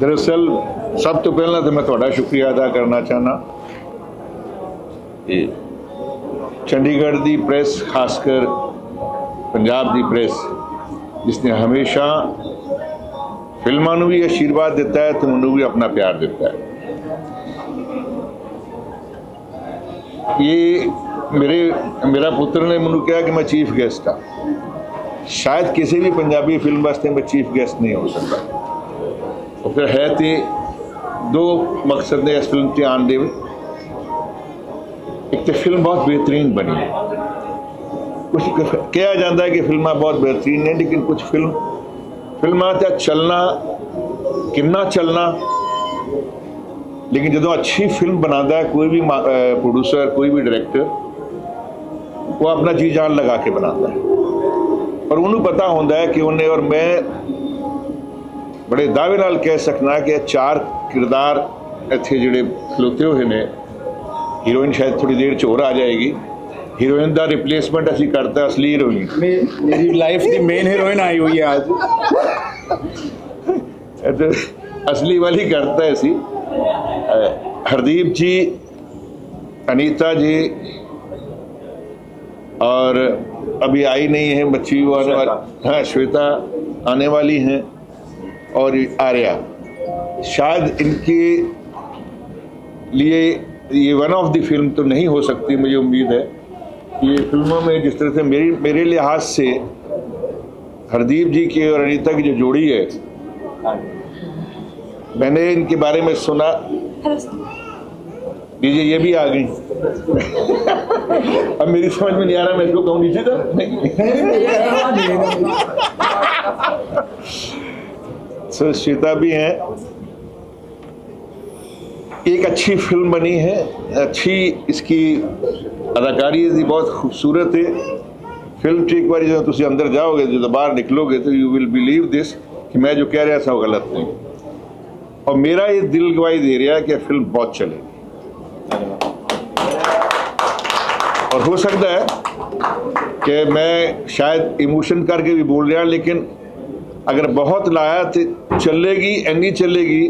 ਦਰਅਸਲ, ਸਭ ਤੋਂ ਪਹਿਲਾਂ ਤਾਂ ਮੈਂ ਤੁਹਾਡਾ ਸ਼ੁਕਰੀਆ ਅਦਾ ਕਰਨਾ ਚਾਹਨਾ ਇਹ ਚੰਡੀਗੜ੍ਹ ਦੀ ਪ੍ਰੈਸ ਖਾਸ ਕਰ ਪੰਜਾਬ ਦੀ ਪ੍ਰੈਸ ਜਿਸ ਨੇ ਹਮੇਸ਼ਾ ਫਿਲਮਾਂ ਨੂੰ ਵੀ ਆਸ਼ੀਰਵਾਦ ਦਿੱਤਾ ਹੈ ਤੇ ਮੈਨੂੰ ਵੀ ਆਪਣਾ ਪਿਆਰ ਦਿੱਤਾ ਹੈ। ਇਹ ਮੇਰੇ, ਮੇਰਾ ਪੁੱਤਰ ਨੇ ਮੈਨੂੰ ਕਿਹਾ ਕਿ ਮੈਂ ਚੀਫ ਗੈਸਟ ਹਾਂ। ਸ਼ਾਇਦ ਕਿਸੇ ਵੀ ਪੰਜਾਬੀ ਫਿਲਮ ਵਾਸਤੇ ਮੈਂ ਚੀਫ ਗੈਸਟ ਨਹੀਂ ਹੋ ਸਕਦਾ। ਉਹ ਫਿਰ ਹੈ ਤੇ ਦੋ ਮਕਸਦ ਨੇ ਇਸ ਫਿਲਮ ਤੇ ਆਉਣ ਦੇ। ਇੱਕ ਤੇ ਫਿਲਮ ਬਹੁਤ ਬਿਹਤਰੀਨ ਬਣੀ। ਹੈ ਕੁਝ ਕਿਹਾ ਜਾਂਦਾ ਹੈ ਕਿ ਫਿਲਮਾਂ ਬਹੁਤ ਬਿਹਤਰੀਨ ਨੇ, ਲੇਕਿਨ ਕੁਝ ਫਿਲਮ ਫਿਲਮਾਂ ਦਾ ਚੱਲਣਾ, ਕਿੰਨਾ ਚੱਲਣਾ। ਲੇਕਿਨ ਜਦੋਂ ਅੱਛੀ ਫਿਲਮ ਬਣਾਉਂਦਾ ਹੈ, ਕੋਈ ਵੀ ਪ੍ਰੋਡਿਊਸਰ ਕੋਈ ਵੀ ਡਾਇਰੈਕਟਰ ਉਹ ਆਪਣਾ ਜੀ ਜਾਨ ਲਗਾ ਕੇ ਬਣਾਉਂਦਾ ਹੈ। ਪਰ ਉਹਨੂੰ ਪਤਾ ਹੁੰਦਾ ਹੈ ਕਿ ਉਹਨੇ ਔਰ ਮੈਂ ਬੜੇ ਦਾਅਵੇ ਨਾਲ ਕਹਿ ਸਕਣਾ ਕਿ ਇਹ ਚਾਰ ਕਿਰਦਾਰ ਇੱਥੇ ਜਿਹੜੇ ਖਲੋਤੇ ਹੋਏ ਨੇ ਹੀਰੋਇਨ ਸ਼ਾਇਦ ਥੋੜੀ ਦੇਰ ਚ ਹੋਰ ਆ ਜਾਏਗੀ ਹੀਰੋਇਨ ਦਾ ਰਿਪਲੇਸਮੈਂਟ ਅਸੀਂ ਕਰਤਾ ਅਸਲੀ ਹੀਰੋਇਨ मे- मेरी लाइफ की मेन हीरोइन आई हुई है आज ਇਹ ਤੇ ਅਸਲੀ ਵਾਲੀ ਕਰਤਾ ਹੈ ਅਸੀਂ ਅਹ हरदीप जी अनीता जी और अभी आई नहीं है बच्ची और श्वेता। हाँ श्वेता आने वाली हैं और आर्या शायद इनके लिए ये वन ऑफ़ द फ़िल्म तो नहीं हो सकती मुझे उम्मीद है ये फ़िल्मों में जिस तरह से मेरी मेरे लिहाज से हरदीप जी की और अनीता की जो जोड़ी है मैंने इनके बारे में सुना दीजिए ये भी आ गई अब मेरी समझ में नहीं आ रहा मैं इसको कहूँ नीचे तो सो श्वेता भी हैं। एक अच्छी फ़िल्म बनी है, अच्छी इसकी अदाकारी इसकी बहुत खूबसूरत है। फ़िल्म ठीक बार जो तुम अंदर जाओगे, जो बाहर निकलोगे तो यू विल बिलीव दिस कि मैं जो कह रहा था, वो गलत नहीं। और मेरा ये दिल गवाही दे रहा है कि फ़िल्म बहुत चलेगी। और हो सकता है कि मैं शायद इमोशन करके भी बोल रहा, लेकिन ਅਗਰ ਬਹੁਤ ਲਾਇਆ ਤੇ ਚੱਲੇਗੀ ਇੰਨੀ ਚੱਲੇਗੀ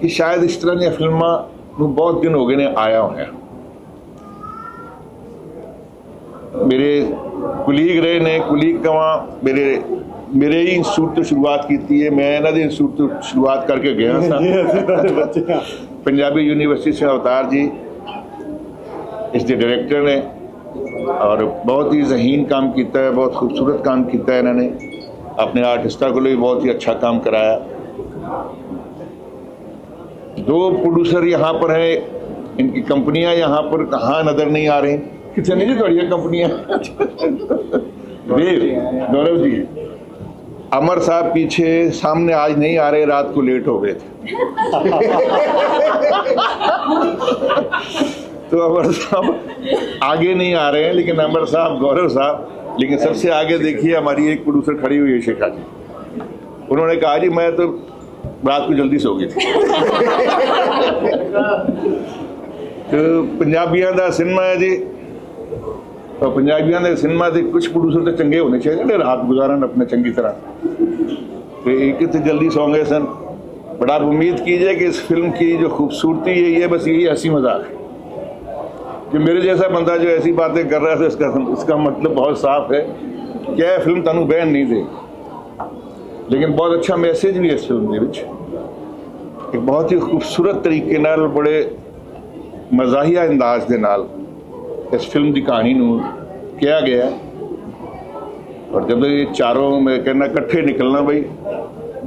ਕਿ ਸ਼ਾਇਦ ਇਸ ਤਰ੍ਹਾਂ ਦੀਆਂ ਫਿਲਮਾਂ ਨੂੰ ਬਹੁਤ ਦਿਨ ਹੋ ਗਏ ਨੇ ਆਇਆ ਹੋਇਆ। ਮੇਰੇ ਕੁਲੀਗ ਰਹੇ ਨੇ ਕੁਲੀਗ ਕਵਾ ਮੇਰੇ ਮੇਰੇ ਹੀ ਇੰਸਟੀਚਿਊਟ ਤੋਂ ਸ਼ੁਰੂਆਤ ਕੀਤੀ ਹੈ ਮੈਂ ਇਹਨਾਂ ਦੇ ਇੰਸਟੀਚਿਊਟ ਤੋਂ ਸ਼ੁਰੂਆਤ ਕਰਕੇ ਗਿਆ ਸਾਂ। ਪੰਜਾਬੀ ਯੂਨੀਵਰਸਿਟੀ ਸੇ ਅਵਤਾਰ ਜੀ ਇਸ ਦੇ ਡਾਇਰੈਕਟਰ ਨੇ ਔਰ ਬਹੁਤ ਹੀ ਜ਼ਹੀਨ ਕੰਮ ਕੀਤਾ ਹੈ ਬਹੁਤ ਖੂਬਸੂਰਤ ਕੰਮ ਕੀਤਾ ਹੈ ਇਹਨਾਂ ਨੇ। अपने आर्टिस्टा को भी बहुत ही अच्छा काम कराया। दो प्रोड्यूसर यहाँ पर हैं इनकी कंपनियाँ यहाँ पर कहाँ नज़र नहीं आ रही। कितने जी थोड़ी कंपनियाँ? देव गौरव जी अमर साहब पीछे सामने आज नहीं आ रहे रात को लेट हो गए थे। तो अमर साहब आगे नहीं आ रहे हैं लेकिन अमर साहब गौरव साहब लेकिन सबसे आगे देखिए हमारी एक प्रोड्यूसर खड़ी हुई है शिखा जी उन्होंने कहा जी मैं तो रात को जल्दी सो गई थी तो ਪੰਜਾਬੀਆਂ ਦਾ ਸਿਨੇਮਾ ਹੈ ਜੀ ਤਾਂ ਪੰਜਾਬੀਆਂ ਦੇ ਸਿਨੇਮਾ ਦੇ ਕੁਝ ਪ੍ਰੋਡਿਊਸਰ ਤਾਂ ਚੰਗੇ ਹੋਣੇ ਚਾਹੀਦੇ ਜਿਹੜੇ ਰਾਤ ਗੁਜ਼ਾਰਨ ਆਪਣੇ ਚੰਗੀ ਤਰ੍ਹਾਂ तो एक तो जल्दी सो गए सन बट आप उम्मीद कीजिए कि इस फिल्म की जो खूबसूरती है ये बस यही हंसी मजाक है कि मेरे जैसा बंदा जो ऐसी बातें कर रहा है तो इसका इसका मतलब बहुत साफ है कि यह फिल्म तनु बैन नहीं देगी लेकिन बहुत अच्छा मैसेज भी है इस फिल्म के विच एक बहुत ही खूबसूरत तरीके नाल बड़े ਮਜ਼ਾਹੀਆ ਅੰਦਾਜ਼ ਦੇ ਨਾਲ ਇਸ ਫਿਲਮ ਦੀ ਕਹਾਣੀ ਨੂੰ ਕਿਹਾ ਗਿਆ ਹੈ ਔਰ ਜਦੋਂ ਇਹ ਚਾਰੋਂ ਮੈਂ ਕਹਿੰਦਾ ਇਕੱਠੇ ਨਿਕਲਣਾ ਬਈ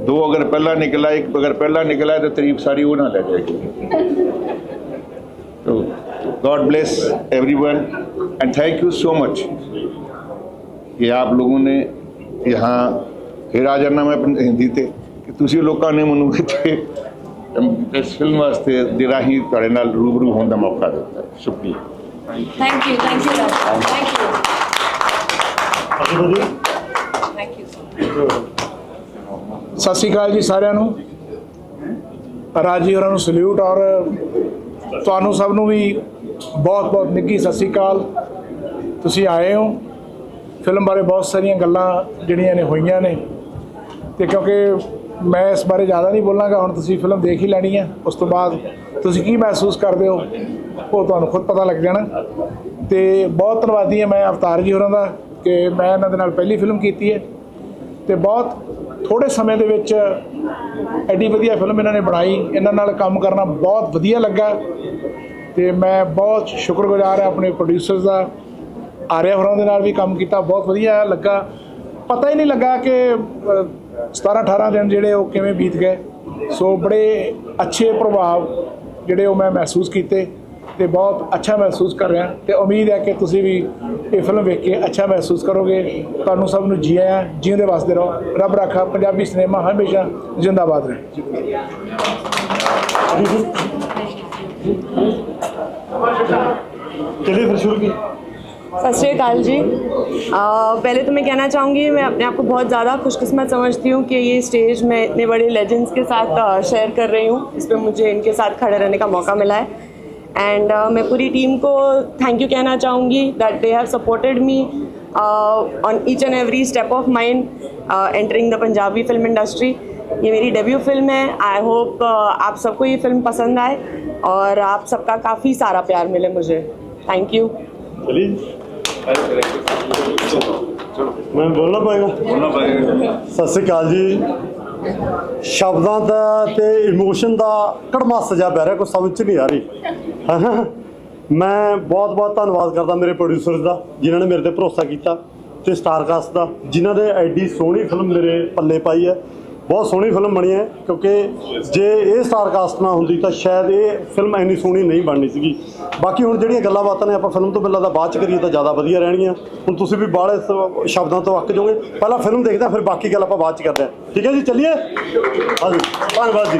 ਦੋ ਅਗਰ ਪਹਿਲਾਂ ਨਿਕਲਾ ਇੱਕ ਅਗਰ ਪਹਿਲਾਂ ਨਿਕਲਾ ਤਾਂ ਤਾਰੀਫ ਸਾਰੀ ਉਹ ਨਾ ਲੈ ਜਾਏਗੀ तो God bless everyone and thank you so much कि आप लोगों ने यहाँ फिर आ जाना मैं अपन हिंदी ਤੇ ਕਿ ਤੁਸੀਂ ਲੋਕਾਂ ਨੇ ਮੈਨੂੰ ਇੱਥੇ ਇਸ ਫਿਲਮ ਵਾਸਤੇ ਦੇ ਰਾਹੀਂ ਤੁਹਾਡੇ ਨਾਲ ਰੂਬਰੂ ਹੋਣ ਦਾ ਮੌਕਾ ਦਿੱਤਾ ਸ਼ੁਕਰੀਆ Thank you, thank you, Raj. thank you, thank you so much. ਸਤਿ ਸ਼੍ਰੀ ਅਕਾਲ ਜੀ ਸਾਰਿਆਂ ਨੂੰ ਰਾਜੀ ਹੋਰਾਂ ਨੂੰ ਸਲੂਟ ਔਰ ਤੁਹਾਨੂੰ ਸਭ ਨੂੰ ਵੀ ਬਹੁਤ ਬਹੁਤ ਨਿੱਘੀ ਸਤਿ ਸ਼੍ਰੀ ਅਕਾਲ। ਤੁਸੀਂ ਆਏ ਹੋ। ਫਿਲਮ ਬਾਰੇ ਬਹੁਤ ਸਾਰੀਆਂ ਗੱਲਾਂ ਜਿਹੜੀਆਂ ਨੇ ਹੋਈਆਂ ਨੇ। ਤੇ ਕਿਉਂਕਿ ਮੈਂ ਇਸ ਬਾਰੇ ਜ਼ਿਆਦਾ ਨਹੀਂ ਬੋਲਾਂਗਾ, ਹੁਣ ਤੁਸੀਂ ਫਿਲਮ ਦੇਖ ਹੀ ਲੈਣੀ ਹੈ। ਉਸ ਤੋਂ ਬਾਅਦ ਤੁਸੀਂ ਕੀ ਮਹਿਸੂਸ ਕਰਦੇ ਹੋ, ਉਹ ਤੁਹਾਨੂੰ ਖੁਦ ਪਤਾ ਲੱਗ ਜਾਣਾ। ਤੇ ਬਹੁਤ ਧੰਨਵਾਦੀ ਹਾਂ ਮੈਂ ਅਵਤਾਰ ਜੀ ਹੋਰਾਂ ਦਾ ਕਿ ਮੈਂ ਇਹਨਾਂ ਦੇ ਨਾਲ ਪਹਿਲੀ ਫਿਲਮ ਕੀਤੀ ਹੈ। ਤੇ ਬਹੁਤ ਥੋੜੇ ਸਮੇਂ ਦੇ ਵਿੱਚ ਐਡੀ ਵਧੀਆ ਫਿਲਮ ਇਹਨਾਂ ਨੇ ਬਣਾਈ। ਇਹਨਾਂ ਨਾਲ ਕੰਮ ਕਰਨਾ ਬਹੁਤ ਵਧੀਆ ਲੱਗਾ। ਤੇ ਮੈਂ ਬਹੁਤ ਸ਼ੁਕਰਗੁਜ਼ਾਰ ਹਾਂ ਆਪਣੇ ਪ੍ਰੋਡਿਊਸਰਸ ਦਾ। ਆਰਿਆ ਹੋਰਾਂ ਦੇ ਨਾਲ ਵੀ ਕੰਮ ਕੀਤਾ ਬਹੁਤ ਵਧੀਆ ਲੱਗਾ। ਪਤਾ ਹੀ ਨਹੀਂ ਲੱਗਾ ਕਿ ਅ, 17 18 ਦਿਨ ਜਿਹੜੇ ਉਹ ਕਿਵੇਂ ਬੀਤ ਗਏ। ਸੋ ਬੜੇ ਅੱਛੇ ਪ੍ਰਭਾਵ ਜਿਹੜੇ ਉਹ ਮੈਂ ਮਹਿਸੂਸ ਕੀਤੇ। ਤੇ ਬਹੁਤ ਅੱਛਾ ਮਹਿਸੂਸ ਕਰ ਰਿਹਾ ਤੇ ਉਮੀਦ ਹੈ ਕਿ ਤੁਸੀਂ ਵੀ ਇਹ ਫਿਲਮ ਵੇਖ ਕੇ ਅੱਛਾ ਮਹਿਸੂਸ ਕਰੋਗੇ ਤੁਹਾਨੂੰ ਸਭ ਨੂੰ ਜੀ ਆਇਆਂ ਜਿਉਂਦੇ ਵਸਦੇ ਰਹੋ ਰੱਬ ਰਾਖਾ ਪੰਜਾਬੀ ਸਿਨੇਮਾ ਹਮੇਸ਼ਾ ਜਿੰਦਾਬਾਦ ਰਹੇ चलिए फिर शुरू की सत श्रीकाल जी आ, पहले तो मैं कहना चाहूँगी मैं अपने आप को बहुत ज़्यादा खुशकिस्मत समझती हूँ कि ये स्टेज मैं इतने बड़े लेजेंड्स के साथ आ, शेयर कर रही हूँ इस पर मुझे इनके साथ खड़े रहने का मौका मिला है एंड uh, मैं पूरी टीम को थैंक यू कहना चाहूँगी that they have supported me on each and every step of mind entering the Punjabi film industry ये मेरी डेब्यू फ़िल्म है. आई होप uh, आप सबको ये फ़िल्म पसंद आए और आप सबका काफ़ी सारा प्यार मिले मुझे. थैंक यू मैं बोलना पाएगा? बोलना पाएगा। सत श्रीकाल जी। ਸ਼ਬਦਾਂ ਦਾ ਤੇ ਇਮੋਸ਼ਨ ਦਾ ਕੜਮਾਸ ਸਜਾ ਬਹਿ ਰਿਹਾ, ਕੋਈ ਸਮਝ ਚ ਨਹੀਂ ਆ ਰਹੀ ਹੈਂ। ਮੈਂ ਬਹੁਤ ਬਹੁਤ ਧੰਨਵਾਦ ਕਰਦਾ ਮੇਰੇ ਪ੍ਰੋਡਿਊਸਰਸ ਦਾ, ਜਿਨ੍ਹਾਂ ਨੇ ਮੇਰੇ ਤੇ ਭਰੋਸਾ ਕੀਤਾ ਤੇ ਸਟਾਰਕਾਸਟ ਦਾ, ਜਿਨ੍ਹਾਂ ਨੇ ਐਡੀ ਸੋਹਣੀ ਫਿਲਮ ਮੇਰੇ ਪੱਲੇ ਪਾਈ ਹੈ ਬਹੁਤ ਸੋਹਣੀ ਫਿਲਮ ਬਣੀ ਹੈ, ਕਿਉਂਕਿ ਜੇ ਇਹ ਸਟਾਰਕਾਸਟ ਨਾ ਹੁੰਦੀ ਤਾਂ ਸ਼ਾਇਦ ਇਹ ਫਿਲਮ ਇੰਨੀ ਸੋਹਣੀ ਨਹੀਂ ਬਣਨੀ ਸੀਗੀ। ਬਾਕੀ ਹੁਣ ਜਿਹੜੀਆਂ ਗੱਲਾਂ ਬਾਤਾਂ ਨੇ, ਆਪਾਂ ਫਿਲਮ ਤੋਂ ਪਹਿਲਾਂ ਤਾਂ ਬਾਅਦ ਚ ਕਰੀਏ ਤਾਂ ਜ਼ਿਆਦਾ ਵਧੀਆ ਰਹਿਣਗੀਆਂ। ਹੁਣ ਤੁਸੀਂ ਵੀ ਬਾਹਲੇ ਸ਼ਬਦਾਂ ਤੋਂ ਅੱਕ ਜਾਓਗੇ। ਪਹਿਲਾਂ ਫਿਲਮ ਦੇਖਦੇ ਫਿਰ ਬਾਕੀ ਗੱਲ ਆਪਾਂ ਬਾਅਦ ਚ ਕਰਦੇ ਹਾਂ। ਠੀਕ ਹੈ ਜੀ, ਚੱਲੀਏ? ਹਾਂਜੀ, ਧੰਨਵਾਦ ਜੀ।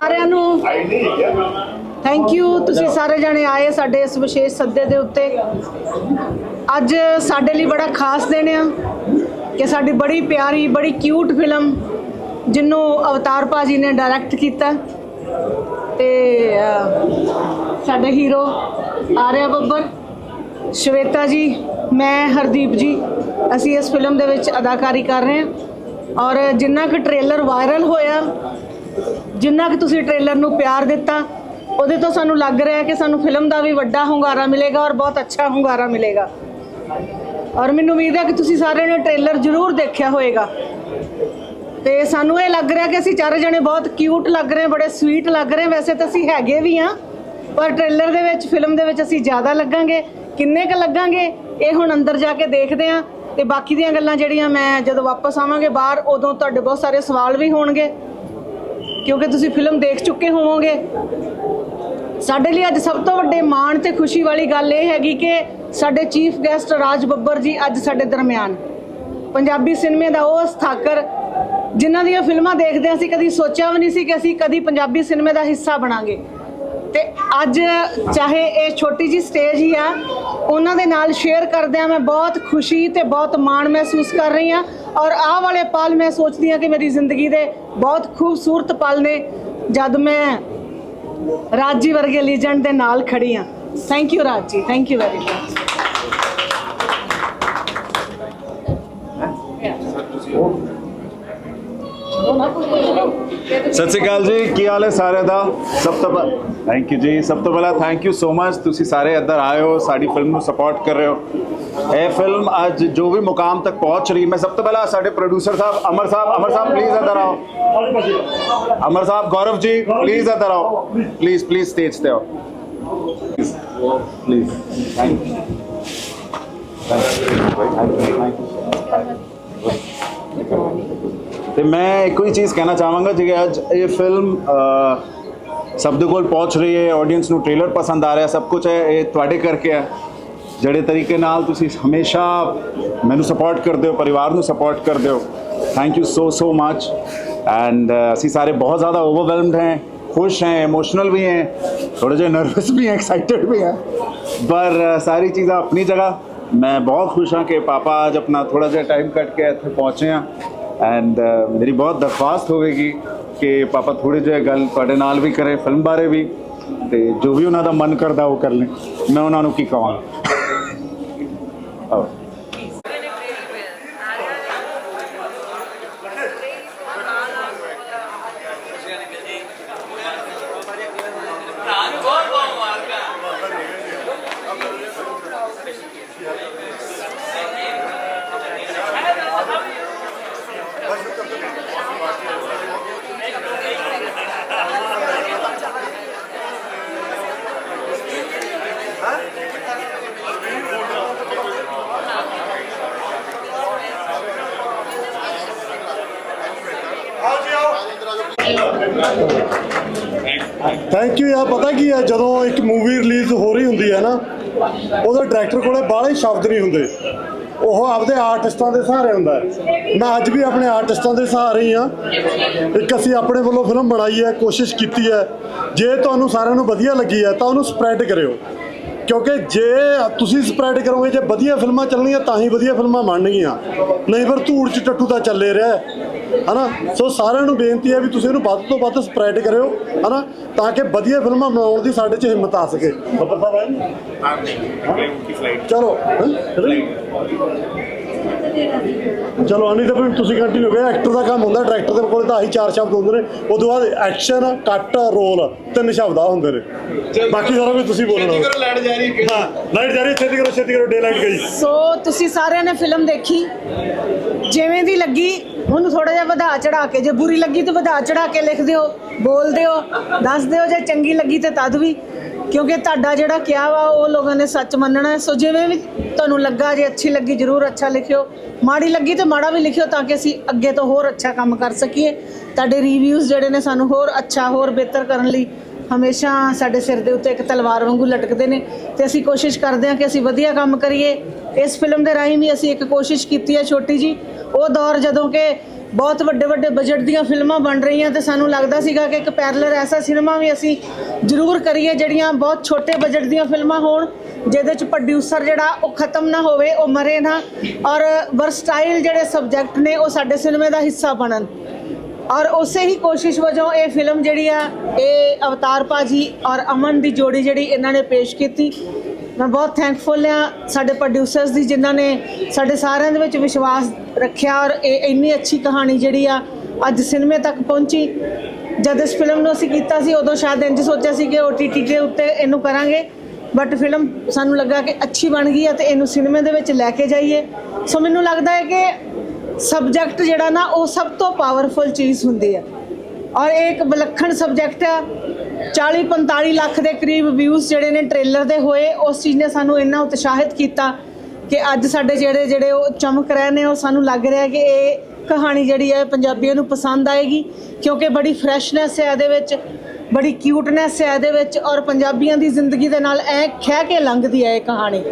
ਸਾਰਿਆਂ ਨੂੰ ਥੈਂਕ ਯੂ ਤੁਸੀਂ ਸਾਰੇ ਜਣੇ ਆਏ ਸਾਡੇ ਇਸ ਵਿਸ਼ੇਸ਼ ਸੱਦੇ ਦੇ ਉੱਤੇ। ਅੱਜ ਸਾਡੇ ਲਈ ਬੜਾ ਖਾਸ ਦਿਨ ਆ ਕਿ ਸਾਡੀ ਬੜੀ ਪਿਆਰੀ, ਬੜੀ ਕਿਊਟ ਫਿਲਮ ਜਿਹਨੂੰ ਅਵਤਾਰ ਭਾਜੀ ਨੇ ਡਾਇਰੈਕਟ ਕੀਤਾ। ਤੇ ਸਾਡੇ ਹੀਰੋ ਆਰਿਆ ਬੱਬਰ, ਸ਼ਵੇਤਾ ਜੀ, ਮੈਂ, ਹਰਦੀਪ ਜੀ, ਅਸੀਂ ਇਸ ਫਿਲਮ ਦੇ ਵਿੱਚ ਅਦਾਕਾਰੀ ਕਰ ਰਹੇ ਹਾਂ। ਔਰ ਜਿੰਨਾ ਕੁ ਟ੍ਰੇਲਰ ਵਾਇਰਲ ਹੋਇਆ, ਜਿੰਨਾ ਕਿ ਤੁਸੀਂ ਟ੍ਰੇਲਰ ਨੂੰ ਪਿਆਰ ਦਿੱਤਾ, ਉਹਦੇ ਤੋਂ ਸਾਨੂੰ ਲੱਗ ਰਿਹਾ ਹੈ ਕਿ ਸਾਨੂੰ ਫਿਲਮ ਦਾ ਵੀ ਵੱਡਾ ਹੁੰਗਾਰਾ ਮਿਲੇਗਾ ਔਰ ਬਹੁਤ ਅੱਛਾ ਹੁੰਗਾਰਾ ਮਿਲੇਗਾ। ਔਰ ਮੈਨੂੰ ਉਮੀਦ ਹੈ ਕਿ ਤੁਸੀਂ ਸਾਰਿਆਂ ਨੇ ਟ੍ਰੇਲਰ ਜ਼ਰੂਰ ਦੇਖਿਆ ਹੋਵੇਗਾ ਤੇ ਸਾਨੂੰ ਇਹ ਲੱਗ ਰਿਹਾ ਕਿ ਅਸੀਂ ਚਾਰੇ ਜਣੇ ਬਹੁਤ ਕਿਊਟ ਲੱਗ ਰਹੇ, ਬੜੇ ਸਵੀਟ ਲੱਗ ਰਹੇ। ਵੈਸੇ ਤਾਂ ਅਸੀਂ ਹੈਗੇ ਵੀ ਹਾਂ, ਪਰ ਟ੍ਰੇਲਰ ਦੇ ਵਿੱਚ ਫਿਲਮ ਦੇ ਵਿੱਚ ਅਸੀਂ ਜ਼ਿਆਦਾ ਲੱਗਾਂਗੇ। ਕਿੰਨੇ ਕ ਲੱਗਾਂਗੇ, ਇਹ ਹੁਣ ਅੰਦਰ ਜਾ ਕੇ ਦੇਖਦੇ ਹਾਂ। ਤੇ ਬਾਕੀ ਦੀਆਂ ਗੱਲਾਂ ਜਿਹੜੀਆਂ ਮੈਂ ਜਦੋਂ ਵਾਪਸ ਆਵਾਂਗੇ ਬਾਹਰ, ਉਦੋਂ ਤੁਹਾਡੇ ਬਹੁਤ ਸਾਰੇ ਸਵਾਲ ਵੀ ਹੋਣਗੇ। ਕਿਉਂਕਿ ਤੁਸੀਂ ਫਿਲਮ ਦੇਖ ਚੁੱਕੇ ਹੋਵੋਗੇ। ਸਾਡੇ ਲਈ ਅੱਜ ਸਭ ਤੋਂ ਵੱਡੇ ਮਾਣ ਤੇ ਖੁਸ਼ੀ ਵਾਲੀ ਗੱਲ ਇਹ ਹੈਗੀ ਕਿ ਸਾਡੇ ਚੀਫ ਗੈਸਟ ਰਾਜ ਬੱਬਰ ਜੀ ਅੱਜ ਸਾਡੇ ਦਰਮਿਆਨ। ਪੰਜਾਬੀ ਸਿਨੇਮੇ ਦਾ ਉਹ ਸਥਾਕਰ ਜਿਨ੍ਹਾਂ ਦੀਆਂ ਫਿਲਮਾਂ ਦੇਖਦੇ ਅਸੀਂ, ਕਦੀ ਸੋਚਿਆ ਵੀ ਨਹੀਂ ਸੀ ਕਿ ਅਸੀਂ ਕਦੀ ਪੰਜਾਬੀ ਸਿਨੇਮੇ ਦਾ ਹਿੱਸਾ ਬਣਾਂਗੇ। ਤੇ ਅੱਜ ਚਾਹੇ ਇਹ ਛੋਟੀ ਜੀ ਸਟੇਜ ਹੀ ਆ, ਉਹਨਾਂ ਦੇ ਨਾਲ ਸ਼ੇਅਰ ਕਰਦਿਆਂ ਮੈਂ, ਬਹੁਤ ਖੁਸ਼ੀ ਤੇ ਬਹੁਤ ਮਾਣ ਮਹਿਸੂਸ ਕਰ ਰਹੀ ਹਾਂ ਔਰ ਆਹ ਵਾਲੇ ਪਲ ਮੈਂ ਸੋਚਦੀ ਹਾਂ ਕਿ ਮੇਰੀ ਜ਼ਿੰਦਗੀ ਦੇ ਬਹੁਤ ਖੂਬਸੂਰਤ ਪਲ ਨੇ, ਜਦ ਮੈਂ ਰਾਜ ਜੀ ਵਰਗੇ ਲੀਜੈਂਡ ਦੇ ਨਾਲ ਖੜੀ ਹਾਂ ਥੈਂਕ ਯੂ ਰਾਜ। ਜੀ ਥੈਂਕ ਯੂ ਵੈਰੀ ਮਚ ਸਤਿ ਸ਼੍ਰੀ ਅਕਾਲ ਜੀ ਕੀ ਹਾਲ ਹੈ ਸਾਰਿਆਂ ਦਾ ਸਭ ਤੋਂ ਪਹਿਲਾਂ ਥੈਂਕ ਯੂ ਜੀ ਸਭ ਤੋਂ ਪਹਿਲਾਂ ਥੈਂਕ ਯੂ ਸੋ ਮਚ ਤੁਸੀਂ ਸਾਰੇ ਇੱਧਰ ਆਏ ਹੋ ਸਾਡੀ ਫਿਲਮ ਨੂੰ ਸਪੋਰਟ ਕਰ ਰਹੇ ਹੋ ਇਹ ਫਿਲਮ ਅੱਜ ਜੋ ਵੀ ਮੁਕਾਮ ਤੱਕ ਪਹੁੰਚ ਰਹੀ ਮੈਂ ਸਭ ਤੋਂ ਪਹਿਲਾਂ ਸਾਡੇ producer Sahib Amar Sahib Amar Sahib please ਇੱਧਰ ਆਓ ਅਮਰ ਸਾਹਿਬ ਗੌਰਵ ਜੀ ਪਲੀਜ਼ ਇੱਧਰ ਆਓ ਪਲੀਜ਼ ਪਲੀਜ਼ ਸਟੇਜ ਤੇ ਆਓ ਪਲੀਜ਼ ਥੈਂਕ ਯੂ तो मैं एक ही चीज़ कहना चाहवागा जी अज ये फ़िल्म सबको पहुँच रही है ऑडियंस न ट्रेलर पसंद आ रहा है, सब कुछ है, ये थोड़े करके है। जड़े तरीके नाल हमेशा मैं सपोर्ट कर हो, परिवार को सपोर्ट कर हो। Thank you so so much and असी सारे बहुत ज़्यादा ओवरवेलम्ड हैं, खुश हैं इमोशनल भी हैं, थोड़े जो नर्वस भी हैं एक्साइटेड भी हैं। पर सारी चीज़ें अपनी जगह। मैं बहुत खुश हाँ कि पापा आज अपना थोड़ा सा टाइम कट के इतने पहुँचे हैं। ਐਂਡ uh, ਮੇਰੀ ਬਹੁਤ ਦਰਖਾਸਤ ਹੋਵੇਗੀ ਕਿ ਪਾਪਾ ਥੋੜੀ ਜਿਹੀ ਗੱਲ ਤੁਹਾਡੇ ਨਾਲ ਵੀ ਕਰੇ ਫਿਲਮ ਬਾਰੇ ਵੀ, ਤੇ ਜੋ ਵੀ ਉਹਨਾਂ ਦਾ ਮਨ ਕਰਦਾ ਉਹ ਕਰ ਲੈ। ਮੈਂ ਉਹਨਾਂ ਨੂੰ ਕੀ ਕਹਾਂ ਆਓ ਥੈਂਕ ਯੂ ਯਾਰ, ਪਤਾ ਕੀ ਹੈ, ਜਦੋਂ ਇੱਕ ਮੂਵੀ ਰਿਲੀਜ਼ ਹੋ ਰਹੀ ਹੁੰਦੀ ਹੈ ਨਾ, ਉਹਦੇ ਡਾਇਰੈਕਟਰ ਕੋਲੇ ਬਾਹਲੇ ਸ਼ਬਦ ਨਹੀਂ ਹੁੰਦੇ। ਉਹ ਆਪਦੇ ਆਰਟਿਸਟਾਂ ਦੇ ਸਹਾਰੇ ਹੁੰਦਾ ਹੈ। ਮੈਂ ਅੱਜ ਵੀ ਆਪਣੇ ਆਰਟਿਸਟਾਂ ਦੇ ਸਹਾਰੇ ਹੀ ਆ ਇੱਕ ਅਸੀਂ ਆਪਣੇ ਵੱਲੋਂ ਫਿਲਮ ਬਣਾਈ ਹੈ, ਕੋਸ਼ਿਸ਼ ਕੀਤੀ ਹੈ। ਜੇ ਤੁਹਾਨੂੰ ਸਾਰਿਆਂ ਨੂੰ ਵਧੀਆ ਲੱਗੀ ਹੈ, ਤਾਂ ਉਹਨੂੰ ਸਪਰੈਡ ਕਰਿਓ। ਕਿਉਂਕਿ ਜੇ ਤੁਸੀਂ ਸਪਰੈਡ ਕਰੋਗੇ, ਜੇ ਵਧੀਆ ਫਿਲਮਾਂ ਚੱਲਣਗੀਆਂ ਤਾਂ ਹੀ ਵਧੀਆ ਫਿਲਮਾਂ ਬਣਨਗੀਆਂ। ਨਹੀਂ ਫਿਰ ਧੂੜ ਚ ਟੱਟੂ ਤਾਂ ਚੱਲੇ ਰਿਹਾ। ਹਨਾ? ਸੋ ਸਾਰਿਆਂ ਨੂੰ ਬੇਨਤੀ ਹੈ ਵੀ ਤੁਸੀਂ ਇਹਨੂੰ ਵੱਧ ਤੋਂ ਵੱਧ ਸਪਰੈਡ ਕਰਿਓ ਹਨਾ? ਤਾਂ ਕਿ ਵਧੀਆ ਫਿਲਮਾਂ ਬਣਾਉਣ ਦੀ ਸਾਡੇ 'ਚ ਹਿੰਮਤ ਆ ਸਕੇ। ਬੱਬਰ ਸਾਹਿਬ? ਚਲੋ ਹੈਂ? ਚਲੋ ਅਨੀ ਤਾਂ ਫਿਰ ਤੁਸੀਂ ਕੰਟੀਨਿਊ ਕਰੋ। ਐਕਟਰ ਦਾ ਕੰਮ ਹੁੰਦਾ ਡਾਇਰੈਕਟਰ ਦੇ ਕੋਲ ਤਾਂ ਆਹੀ ਚਾਰ ਸ਼ਬਦ ਹੁੰਦੇ ਨੇ। ਉਸ ਤੋਂ ਬਾਅਦ ਐਕਸ਼ਨ ਕੱਟ ਰੋਲ ਤਿੰਨ ਸ਼ਬਦ ਆ ਹੁੰਦੇ ਨੇ। ਬਾਕੀ ਸਾਰਾ ਕੁਝ ਤੁਸੀਂ ਬੋਲਣਾ। ਛੇਤੀ ਕਰੋ ਲਾਈਟ ਜਾ ਰਹੀ ਹਾਂ ਲਾਈਟ ਜਾ ਰਹੀ ਛੇਤੀ ਕਰੋ ਛੇਤੀ ਕਰੋ ਡੇ ਲਾਈਟ ਗਈ। ਸੋ ਤੁਸੀਂ ਸਾਰਿਆਂ ਨੇ ਫਿਲਮ ਦੇਖੀ? ਜਿਵੇਂ ਦੀ ਲੱਗੀ ਉਹਨੂੰ ਥੋੜਾ ਜਿਹਾ ਵਧਾ ਚੜਾ ਕੇ। ਜੇ ਬੁਰੀ ਲੱਗੀ ਤਾਂ ਵਧਾ ਚੜਾ ਕੇ ਲਿਖ ਦਿਓ ਬੋਲ ਦਿਓ ਦੱਸ ਦਿਓ। ਜੇ ਚੰਗੀ ਲੱਗੀ ਤੇ ਤਦ ਵੀ। ਕਿਉਂਕਿ ਤੁਹਾਡਾ ਜਿਹੜਾ ਕਿਹਾ ਵਾ, ਉਹ ਲੋਕਾਂ ਨੇ ਸੱਚ ਮੰਨਣਾ ਹੈ। ਸੋ ਜਿਵੇਂ ਵੀ ਤੁਹਾਨੂੰ ਲੱਗਾ, ਜੇ ਅੱਛੀ ਲੱਗੀ, ਜਰੂਰ ਅੱਛਾ ਲਿਖਿਓ। ਮਾੜੀ ਲੱਗੀ ਤੇ ਮਾੜਾ ਵੀ ਲਿਖਿਓ ਤਾਂ ਕਿ ਅਸੀਂ ਅੱਗੇ ਤੋਂ ਹੋਰ ਅੱਛਾ ਕੰਮ ਕਰ ਸਕੀਏ। ਤੁਹਾਡੇ ਰਿਵਿਊਜ਼ ਜਿਹੜੇ ਨੇ ਸਾਨੂੰ ਹੋਰ ਅੱਛਾ, ਹੋਰ ਬਿਹਤਰ ਕਰਨ ਲਈ ਹਮੇਸ਼ਾ ਸਾਡੇ ਸਿਰ ਦੇ ਉੱਤੇ ਇੱਕ ਤਲਵਾਰ ਵਾਂਗੂ ਲਟਕਦੇ ਨੇ। ਤੇ ਅਸੀਂ ਕੋਸ਼ਿਸ਼ ਕਰਦੇ ਹਾਂ ਕਿ ਅਸੀਂ ਵਧੀਆ ਕੰਮ ਕਰੀਏ। ਇਸ ਫਿਲਮ ਦੇ ਰਾਹੀਂ ਵੀ ਅਸੀਂ ਇੱਕ ਕੋਸ਼ਿਸ਼ ਕੀਤੀ ਹੈ ਛੋਟੀ ਜੀ ਉਹ ਦੌਰ ਜਦੋਂ ਕਿ ਬਹੁਤ ਵੱਡੇ ਵੱਡੇ ਬਜਟ ਦੀਆਂ ਫਿਲਮਾਂ ਬਣ ਰਹੀਆਂ ਤੇ ਸਾਨੂੰ ਲੱਗਦਾ ਸੀਗਾ ਕਿ ਇੱਕ ਪੈਰਲਰ ਐਸਾ ਸਿਨੇਮਾ ਵੀ ਅਸੀਂ ਜ਼ਰੂਰ ਕਰੀਏ ਜਿਹੜੀਆਂ ਬਹੁਤ ਛੋਟੇ ਬਜਟ ਦੀਆਂ ਫਿਲਮਾਂ ਹੋਣ, ਜਿਹਦੇ ਚ ਪ੍ਰੋਡਿਊਸਰ ਜਿਹੜਾ ਉਹ ਖਤਮ ਨਾ ਹੋਵੇ, ਉਹ ਮਰੇ ਨਾ, ਔਰ ਵਰਸਟਾਈਲ ਜਿਹੜੇ ਸਬਜੈਕਟ ਨੇ ਉਹ ਸਾਡੇ ਸਿਨੇਮੇ ਦਾ ਹਿੱਸਾ ਬਣਨ। ਔਰ ਉਸੇ ਹੀ ਕੋਸ਼ਿਸ਼ ਵਜੋਂ ਇਹ ਫਿਲਮ ਜਿਹੜੀ ਆ, ਇਹ ਅਵਤਾਰ ਭਾਜੀ ਔਰ ਅਮਨ ਦੀ ਜੋੜੀ ਜਿਹੜੀ ਇਹਨਾਂ ਨੇ ਪੇਸ਼ ਕੀਤੀ ਮੈਂ ਬਹੁਤ ਥੈਂਕਫੁਲ ਆ ਸਾਡੇ ਪ੍ਰੋਡਿਊਸਰਸ ਦੀ, ਜਿਨ੍ਹਾਂ ਨੇ ਸਾਡੇ ਸਾਰਿਆਂ ਦੇ ਵਿੱਚ ਵਿਸ਼ਵਾਸ ਰੱਖਿਆ ਔਰ ਇਹ ਇੰਨੀ ਅੱਛੀ ਕਹਾਣੀ ਜਿਹੜੀ ਆ ਅੱਜ ਸਿਨੇਮੇ ਤੱਕ ਪਹੁੰਚੀ। ਜਦ ਇਸ ਫਿਲਮ ਨੂੰ ਅਸੀਂ ਕੀਤਾ ਸੀ, ਉਦੋਂ ਸ਼ਾਇਦ ਇੰਜ ਸੋਚਿਆ ਸੀ ਕਿ OTT ਦੇ ਉੱਤੇ ਇਹਨੂੰ ਕਰਾਂਗੇ। ਬਟ ਫਿਲਮ ਸਾਨੂੰ ਲੱਗਾ ਕਿ ਅੱਛੀ ਬਣ ਗਈ ਹੈ ਤੇ ਇਹਨੂੰ ਸਿਨੇਮੇ ਦੇ ਵਿੱਚ ਲੈ ਕੇ ਜਾਈਏ। ਸੋ ਮੈਨੂੰ ਲੱਗਦਾ ਹੈ ਕਿ ਸਬਜੈਕਟ ਜਿਹੜਾ ਨਾ, ਉਹ ਸਭ ਤੋਂ ਪਾਵਰਫੁਲ ਚੀਜ਼ ਹੁੰਦੀ ਹੈ ਔਰ ਇਹ ਇੱਕ ਵਿਲੱਖਣ ਸਬਜੈਕਟ ਆ। 40 45 ਲੱਖ ਦੇ ਕਰੀਬ ਵਿਊਜ਼ ਜਿਹੜੇ ਨੇ ਟ੍ਰੇਲਰ ਦੇ ਹੋਏ, ਉਸ ਚੀਜ਼ ਨੇ ਸਾਨੂੰ ਇੰਨਾ ਉਤਸ਼ਾਹਿਤ ਕੀਤਾ ਕਿ ਅੱਜ ਸਾਡੇ ਜਿਹੜੇ ਜਿਹੜੇ ਉਹ ਚਮਕ ਰਹੇ ਨੇ, ਉਹ ਸਾਨੂੰ ਲੱਗ ਰਿਹਾ ਕਿ ਇਹ ਕਹਾਣੀ ਜਿਹੜੀ ਹੈ ਪੰਜਾਬੀਆਂ ਨੂੰ ਪਸੰਦ ਆਏਗੀ, ਕਿਉਂਕਿ ਬੜੀ ਫਰੈਸ਼ਨੈਸ ਹੈ ਇਹਦੇ ਵਿੱਚ, ਬੜੀ ਕਿਊਟਨੈਸ ਹੈ ਇਹਦੇ ਵਿੱਚ ਔਰ ਪੰਜਾਬੀਆਂ ਦੀ ਜ਼ਿੰਦਗੀ ਦੇ ਨਾਲ ਐ ਖਹਿ ਕੇ ਲੰਘਦੀ ਹੈ ਇਹ ਕਹਾਣੀ।